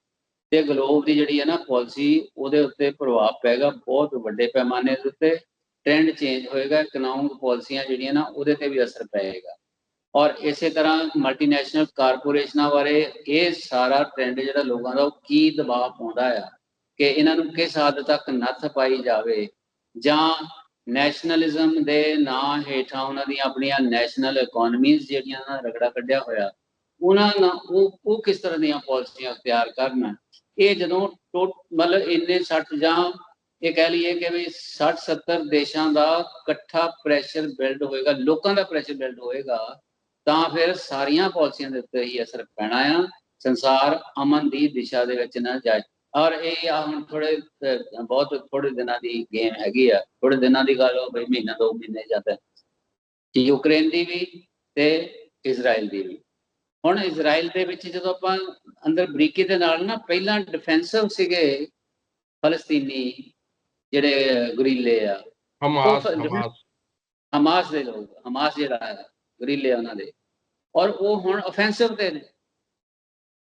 [SPEAKER 2] ਤੇ ਗਲੋਬ ਦੀ ਜਿਹੜੀ ਹੈ ਨਾ ਪਾਲਿਸੀ, ਉਹਦੇ ਉੱਤੇ ਪ੍ਰਭਾਵ ਪਏਗਾ ਬਹੁਤ ਵੱਡੇ ਪੈਮਾਨੇ ਦੇ ਉੱਤੇ ਟ੍ਰੈਂਡ ਚੇਂਜ ਹੋਏਗਾ ਇਕਨੋਮਿਕ ਪਾਲਿਸੀਆਂ ਜਿਹੜੀਆਂ ਨਾ ਉਹਦੇ ਤੇ ਵੀ ਅਸਰ ਪਏਗਾ। ਔਰ ਇਸੇ ਤਰ੍ਹਾਂ ਮਲਟੀਨੈਸ਼ਨਲ ਕਾਰਪੋਰੇਸ਼ਨਾਂ ਬਾਰੇ ਇਹ ਸਾਰਾ ਟ੍ਰੈਂਡ ਜਿਹੜਾ ਲੋਕਾਂ ਦਾ ਉਹ ਕੀ ਦਬਾਅ ਪਾਉਂਦਾ ਆ ਕਿ ਇਹਨਾਂ ਨੂੰ ਕਿਸ ਹੱਦ ਤੱਕ ਨੱਥ ਪਾਈ ਜਾਵੇ ਜਾਂ ਨੈਸ਼ਨਲਿਜ਼ਮ ਦੇ ਨਾਂ ਹੇਠਾਂ ਉਹਨਾਂ ਦੀਆਂ ਆਪਣੀਆਂ ਨੈਸ਼ਨਲ ਇਕਨੋਮੀਜ਼ ਜਿਹੜੀਆਂ ਨਾਲ ਰਗੜਾ ਕੱਢਿਆ ਹੋਇਆ ਉਹਨਾਂ ਨਾਲ ਉਹ ਉਹ ਕਿਸ ਤਰ੍ਹਾਂ ਦੀਆਂ ਪਾਲਿਸੀਆਂ ਤਿਆਰ ਕਰਨ? ਇਹ ਜਦੋਂ ਟੋ- ਮਤਲਬ ਇੰਨੇ 60 ਜਾਂ ਇਹ ਕਹਿ ਲਈਏ ਕਿ ਵੀ 60 70 ਦੇਸ਼ਾਂ ਦਾ ਇਕੱਠਾ ਪ੍ਰੈਸ਼ਰ ਬਿਲਡ ਹੋਏਗਾ, ਲੋਕਾਂ ਦਾ ਪ੍ਰੈਸ਼ਰ ਬਿਲਡ ਹੋਏਗਾ, ਤਾਂ ਫਿਰ ਸਾਰੀਆਂ ਪਾਲਿਸੀਆਂ ਦੇ ਉੱਤੇ ਹੀ ਅਸਰ ਪੈਣਾ ਆ। ਸੰਸਾਰ ਅਮਨ ਦੀ ਦਿਸ਼ਾ ਦੇ ਵਿੱਚ ਨਾ ਜਾਏ। ਔਰ ਇਹ ਆ ਹੁਣ ਥੋੜੇ ਬਹੁਤ ਥੋੜੇ ਦਿਨਾਂ ਦੀ ਗੇਮ ਹੈਗੀ ਆ। ਥੋੜੇ ਦਿਨਾਂ ਦੀ ਗੱਲ ਹੋ ਬਈ ਮਹੀਨਾ, ਦੋ ਮਹੀਨੇ ਜਾਂਦਾ ਯੂਕਰੇਨ ਦੀ ਵੀ ਤੇ ਇਜ਼ਰਾਈਲ ਦੀ ਵੀ। ਹੁਣ ਇਜ਼ਰਾਈਲ ਦੇ ਵਿੱਚ ਜਦੋਂ ਆਪਾਂ ਅੰਦਰ ਬਰੀਕੀ ਦੇ ਨਾਲ ਨਾ ਪਹਿਲਾਂ ਡਿਫੈਂਸਿਵ ਸੀਗੇ ਫਲਸਤੀਨੀ ਜਿਹੜੇ ਗੁਰੀਲੇ ਆ
[SPEAKER 1] ਹਮਾਸ ਹਮਾਸ।
[SPEAKER 2] ਹਮਾਸ ਦੇ ਲੋਕ ਹਮਾਸ ਜਿਹੜਾ ਹੈ ਗਰੀਲੇ ਉਹਨਾਂ ਦੇ। ਔਰ ਉਹ ਹੁਣ ਅਫੈਂਸਿਵ ਤੇ ਨੇ।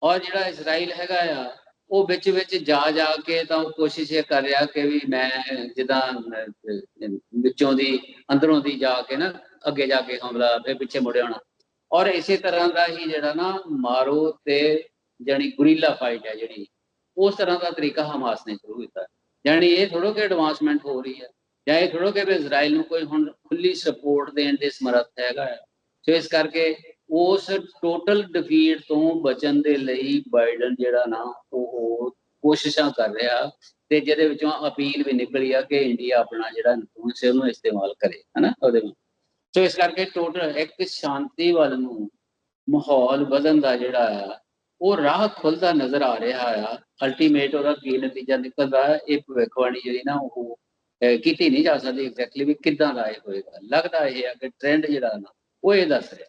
[SPEAKER 2] ਔਰ ਜਿਹੜਾ ਇਜ਼ਰਾਈਲ ਹੈਗਾ ਆ ਉਹ ਵਿੱਚ ਵਿੱਚ ਜਾ ਜਾ ਕੇ ਤਾਂ ਉਹ ਕੋਸ਼ਿਸ਼ ਇਹ ਕਰ ਰਿਹਾ ਕਿ ਵੀ ਮੈਂ ਜਿੱਦਾਂ ਵਿੱਚੋਂ ਦੀ ਅੰਦਰੋਂ ਦੀ ਜਾ ਕੇ ਨਾ ਅੱਗੇ ਜਾ ਕੇ ਹਮਲਾ ਫਿਰ ਪਿੱਛੇ ਮੁੜ ਆਉਣਾ। ਔਰ ਇਸੇ ਤਰ੍ਹਾਂ ਦਾ ਹੀ ਜਿਹੜਾ ਨਾ ਮਾਰੋ ਤੇ ਜਾਣੀ ਗੁਰੀਲਾ ਫਾਈਟ ਹੈ ਜਿਹੜੀ, ਉਸ ਤਰ੍ਹਾਂ ਦਾ ਤਰੀਕਾ ਹਮਾਸ ਨੇ ਸ਼ੁਰੂ ਕੀਤਾ। ਜਾਣੀ ਇਹ ਥੋੜੋ ਕਿ ਐਡਵਾਂਸਮੈਂਟ ਹੋ ਰਹੀ ਹੈ, ਜਾਂ ਇਹ ਥੋੜੋ ਕਿ ਵੀ ਇਜ਼ਰਾਈਲ ਨੂੰ ਕੋਈ ਹੁਣ ਖੁੱਲੀ ਸਪੋਰਟ ਦੇਣ ਦੇ ਸਮਰੱਥ ਹੈਗਾ ਹੈ। ਸੋ ਇਸ ਕਰਕੇ ਉਸ ਟੋਟਲ ਡਿਫੀਟ ਤੋਂ ਬਚਣ ਦੇ ਲਈ ਬਾਈਡਨ ਜਿਹੜਾ ਨਾ, ਉਹ ਕੋਸ਼ਿਸ਼ਾਂ ਕਰ ਰਿਹਾ ਤੇ ਜਿਹਦੇ ਵਿੱਚੋਂ ਅਪੀਲ ਵੀ ਨਿਕਲੀ ਆ ਕਿ ਇੰਡੀਆ ਆਪਣਾ ਜਿਹੜਾ ਇਨਫਲੂਐਂਸ ਉਹਨੂੰ ਇਸਤੇਮਾਲ ਕਰੇ, ਹਨਾ? ਉਹਦੇ ਵਿੱਚ। ਸੋ ਇਸ ਕਰਕੇ ਟੋਟਲ ਇੱਕ ਸ਼ਾਂਤੀ ਵੱਲ ਨੂੰ ਮਾਹੌਲ ਵਧਣ ਦਾ ਜਿਹੜਾ ਆ, ਉਹ ਰਾਹ ਖੁੱਲਦਾ ਨਜ਼ਰ ਆ ਰਿਹਾ ਆ। ਅਲਟੀਮੇਟ ਉਹਦਾ ਕੀ ਨਤੀਜਾ ਨਿਕਲਦਾ, ਇਹ ਭਵਿੱਖਬਾਣੀ ਜਿਹੜੀ ਨਾ ਉਹ ਕੀਤੀ ਨਹੀਂ ਜਾ ਸਕਦੀ ਐਗਜ਼ੈਕਟਲੀ ਵੀ ਕਿੱਦਾਂ ਦਾ ਇਹ ਹੋਏਗਾ। ਲੱਗਦਾ ਇਹ ਆ ਕਿ ਟ੍ਰੈਂਡ ਜਿਹੜਾ ਨਾ, ਉਹ ਇਹ ਦੱਸ ਰਿਹਾ।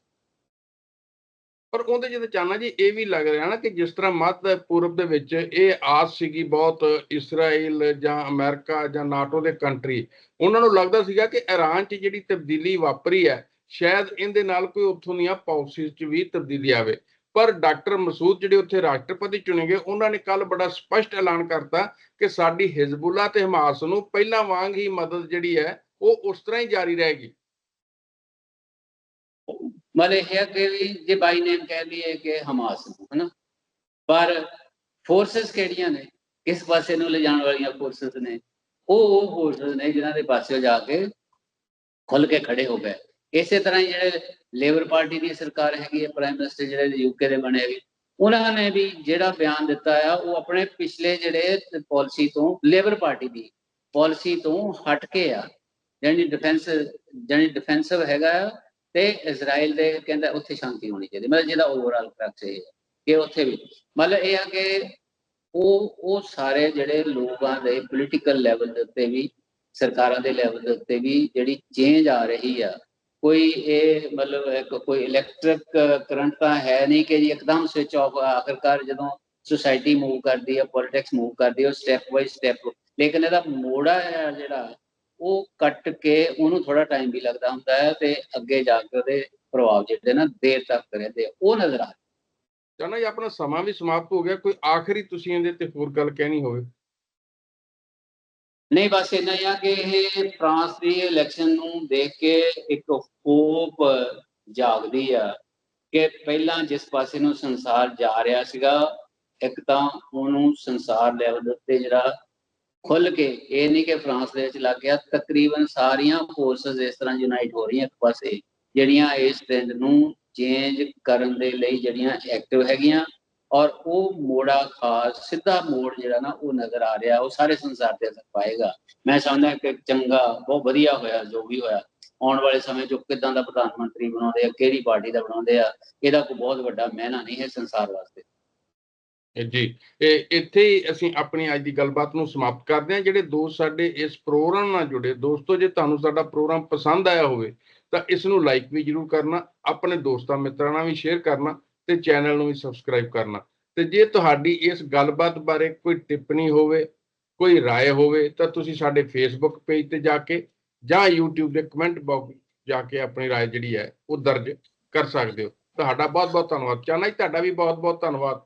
[SPEAKER 1] ਪਰ ਉਹਦੇ ਜਿਹਦੇ ਚਾਨਾ ਜੀ ਇਹ ਵੀ ਲੱਗ ਰਿਹਾ ਨਾ ਕਿ ਜਿਸ ਤਰ੍ਹਾਂ ਮੱਧ ਪੂਰਬ ਦੇ ਵਿੱਚ ਇਹ ਆਸ ਸੀਗੀ ਬਹੁਤ ਇਸਰਾਈਲ ਜਾਂ ਅਮਰੀਕਾ ਜਾਂ ਨਾਟੋ ਦੇ ਕੰਟਰੀ, ਉਹਨਾਂ ਨੂੰ ਲੱਗਦਾ ਸੀਗਾ ਕਿ ਇਰਾਨ 'ਚ ਜਿਹੜੀ ਤਬਦੀਲੀ ਵਾਪਰੀ ਹੈ, ਸ਼ਾਇਦ ਇਹਦੇ ਨਾਲ ਕੋਈ ਉੱਥੋਂ ਦੀਆਂ ਪਾਲਿਸੀਜ਼ 'ਚ ਵੀ ਤਬਦੀਲੀ ਆਵੇ। ਪਰ ਡਾਕਟਰ ਮਸੂਦ ਜਿਹੜੇ ਉੱਥੇ ਰਾਸ਼ਟਰਪਤੀ ਚੁਣੇ ਗਏ, ਉਹਨਾਂ ਨੇ ਕੱਲ ਬੜਾ ਸਪਸ਼ਟ ਐਲਾਨ ਕਰਤਾ ਕਿ ਸਾਡੀ ਹਿਜ਼ਬੁੱਲਾ ਤੇ ਹਮਾਸ ਨੂੰ ਪਹਿਲਾਂ ਵਾਂਗ ਹੀ ਮਦਦ ਜਿਹੜੀ ਹੈ, ਉਹ ਉਸ ਤਰ੍ਹਾਂ ਹੀ ਜਾਰੀ ਰਹੇਗੀ।
[SPEAKER 2] ਮਤਲਬ ਇਹ ਹੈ ਕਿ ਵੀ ਜੇ ਬਾਈ ਨੇਮ ਕਹਿ ਲਈਏ ਕਿ ਹਮਾਸ ਨੂੰ, ਹਨਾ? ਪਰ ਫੋਰਸਸ ਕਿਹੜੀਆਂ ਨੇ? ਕਿਸ ਪਾਸੇ ਨੂੰ ਲਿਜਾਣ ਵਾਲੀਆਂ ਫੋਰਸਸ ਨੇ? ਉਹ ਉਹ ਫੋਰਸਸ ਨੇ ਜਿਨ੍ਹਾਂ ਦੇ ਪਾਸੇ ਜਾ ਕੇ ਖੁੱਲ ਕੇ ਖੜੇ ਹੋ ਗਏ। ਇਸੇ ਤਰ੍ਹਾਂ ਹੀ ਜਿਹੜੇ ਲੇਬਰ ਪਾਰਟੀ ਦੀ ਸਰਕਾਰ ਹੈਗੀ ਹੈ ਪ੍ਰਾਈਮ ਮਿਨਿਸਟਰ ਜਿਹੜੇ ਯੂਕੇ ਦੇ ਬਣੇ ਵੀ ਉਹਨਾਂ ਨੇ ਵੀ ਜਿਹੜਾ ਬਿਆਨ ਦਿੱਤਾ ਆ, ਉਹ ਆਪਣੇ ਪਿਛਲੇ ਜਿਹੜੇ ਪਾਲਿਸੀ ਤੋਂ ਲੇਬਰ ਪਾਰਟੀ ਦੀ ਪਾਲਿਸੀ ਤੋਂ ਹਟ ਕੇ ਆ। ਜਾਨੀ ਡਿਫੈਂਸ ਜਾਨੀ ਡਿਫੈਂਸਿਵ ਹੈਗਾ ਆ ਤੇ ਇਜ਼ਰਾਈਲ ਦੇ ਕਹਿੰਦਾ ਉੱਥੇ ਸ਼ਾਂਤੀ ਹੋਣੀ ਚਾਹੀਦੀ, ਮਤਲਬ ਜਿਹਦਾ ਓਵਰਆਲ ਪ੍ਰੈਕਟਿਸ ਇਹ ਹੈ ਕਿ ਉੱਥੇ ਵੀ, ਮਤਲਬ ਇਹ ਆ ਕਿ ਉਹ ਉਹ ਸਾਰੇ ਜਿਹੜੇ ਲੋਕਾਂ ਦੇ ਪੋਲੀਟੀਕਲ ਲੈਵਲ ਦੇ ਉੱਤੇ ਵੀ, ਸਰਕਾਰਾਂ ਦੇ ਲੈਵਲ ਦੇ ਉੱਤੇ ਵੀ ਜਿਹੜੀ ਚੇਂਜ ਆ ਰਹੀ ਆ, ਕੋਈ ਇਹ ਮਤਲਬ ਕੋਈ ਇਲੈਕਟ੍ਰਿਕ ਕਰੰਟ ਤਾਂ ਹੈ ਨਹੀਂ ਕਿ ਜੀ ਇੱਕਦਮ ਸਵਿਚ ਆਫ ਆਖਰਕਾਰ ਜਦੋਂ ਸੁਸਾਇਟੀ ਮੂਵ ਕਰਦੀ ਹੈ ਪੋਲਿਟਿਕਸ ਮੂਵ ਕਰਦੀ ਹੈ ਸਟੈਪ ਬਾਈ ਸਟੈਪ ਲੇਕਿਨ ਇਹਦਾ ਮੋੜਾ ਹੈ ਜਿਹੜਾ ਉਹ ਕੱਟ ਕੇ ਉਹਨੂੰ ਥੋੜਾ ਟਾਈਮ ਵੀ ਲੱਗਦਾ ਹੁੰਦਾ ਹੈ ਤੇ ਅੱਗੇ ਜਾ ਕੇ ਉਹਦੇ ਪ੍ਰਭਾਵ ਜਿਹੜੇ ਨਾ ਦੇਰ ਤੱਕ ਰਹਿੰਦੇ ਉਹ ਨਜ਼ਰ ਆ
[SPEAKER 1] ਚਾਨਾ ਜੀ ਆਪਣਾ ਸਮਾਂ ਵੀ ਸਮਾਪਤ ਹੋ ਗਿਆ ਕੋਈ ਆਖਰੀ ਤੁਸੀਂ ਇਹਦੇ ਤੇ ਹੋਰ ਗੱਲ ਕਹਿਣੀ ਹੋਵੇ?
[SPEAKER 2] ਨਹੀਂ ਬਸ ਇੰਨਾ ਹੀ ਆ ਕਿ ਇਹ ਫਰਾਂਸ ਦੀ ਇਲੈਕਸ਼ਨ ਨੂੰ ਦੇਖ ਕੇ ਇੱਕ ਹੋਪ ਜਾਗਦੀ ਆ ਕਿ ਪਹਿਲਾਂ ਜਿਸ ਪਾਸੇ ਨੂੰ ਸੰਸਾਰ ਜਾ ਰਿਹਾ ਸੀਗਾ ਇੱਕ ਤਾਂ ਉਹਨੂੰ ਸੰਸਾਰ ਲੈਵਲ ਦੇ ਉੱਤੇ ਜਿਹੜਾ ਖੁੱਲ ਕੇ, ਇਹ ਨਹੀਂ ਕਿ ਫਰਾਂਸ ਦੇ ਵਿੱਚ ਲੱਗ ਗਿਆ, ਤਕਰੀਬਨ ਸਾਰੀਆਂ ਫੋਰਸਸ ਇਸ ਤਰ੍ਹਾਂ ਯੂਨਾਈਟ ਹੋ ਰਹੀਆਂ ਇੱਕ ਪਾਸੇ, ਜਿਹੜੀਆਂ ਇਸ ਟ੍ਰੈਂਡ ਨੂੰ ਚੇਂਜ ਕਰਨ ਦੇ ਲਈ ਜਿਹੜੀਆਂ ਐਕਟਿਵ ਹੈਗੀਆਂ ਔਰ ਉਹ ਮੋੜਾ ਖਾਸ, ਸਿੱਧਾ ਮੋੜ ਜਿਹੜਾ ਨਾ ਉਹ ਨਜ਼ਰ ਆ ਰਿਹਾ, ਉਹ ਸਾਰੇ ਸੰਸਾਰ ਤੇ ਅਸਰ ਪਾਏਗਾ। ਮੈਂ ਸਮਝਦਾ ਕਿ ਚੰਗਾ, ਬਹੁਤ ਵਧੀਆ ਹੋਇਆ, ਜੋ ਵੀ ਹੋਇਆ। ਆਉਣ ਵਾਲੇ ਸਮੇਂ 'ਚ ਕਿਦਾਂ ਦਾ ਪ੍ਰਧਾਨ ਮੰਤਰੀ ਬਣਾਉਂਦੇ ਆ, ਕਿਹੜੀ ਪਾਰਟੀ ਦਾ ਬਣਾਉਂਦੇ ਆ, ਇਹਦਾ ਕੋਈ ਬਹੁਤ ਵੱਡਾ ਮਹਿਨਾ ਨਹੀਂ ਹੈ ਸੰਸਾਰ ਵਾਸਤੇ।
[SPEAKER 1] ਜੀ ਇਹ ਇੱਥੇ ਹੀ ਅਸੀਂ ਆਪਣੀ ਅੱਜ ਦੀ ਗੱਲਬਾਤ ਨੂੰ ਸਮਾਪਤ ਕਰਦੇ ਹਾਂ ਜਿਹੜੇ ਦੋਸਤ ਸਾਡੇ ਇਸ ਪ੍ਰੋਗਰਾਮ ਨਾਲ ਜੁੜੇ ਦੋਸਤੋ ਜੇ ਤੁਹਾਨੂੰ ਸਾਡਾ ਪ੍ਰੋਗਰਾਮ ਪਸੰਦ ਆਇਆ ਹੋਵੇ ਤਾਂ ਇਸ ਨੂੰ ਲਾਈਕ ਵੀ ਜਰੂਰ ਕਰਨਾ ਆਪਣੇ ਦੋਸਤਾਂ ਮਿੱਤਰਾਂ ਨਾਲ ਵੀ ਸ਼ੇਅਰ ਕਰਨਾ ਤੇ ਚੈਨਲ ਨੂੰ ਵੀ ਸਬਸਕ੍ਰਾਈਬ ਕਰਨਾ ਤੇ ਜੇ ਤੁਹਾਡੀ ਇਸ ਗੱਲਬਾਤ ਬਾਰੇ ਕੋਈ ਟਿੱਪਣੀ ਹੋਵੇ ਕੋਈ رائے ਹੋਵੇ ਤਾਂ ਤੁਸੀਂ ਸਾਡੇ ਫੇਸਬੁੱਕ ਪੇਜ ਤੇ ਜਾ ਕੇ ਜਾਂ YouTube ਦੇ ਕਮੈਂਟ ਬਾਕਸ ਜਾ ਕੇ ਆਪਣੀ رائے ਜਿਹੜੀ ਹੈ ਉਹ ਦਰਜ ਕਰ ਸਕਦੇ ਹੋ ਤੁਹਾਡਾ ਬਹੁਤ ਬਹੁਤ ਧੰਨਵਾਦ ਚਾਹਨਾ ਜੀ ਤੁਹਾਡਾ ਵੀ ਬਹੁਤ ਬਹੁਤ ਧੰਨਵਾਦ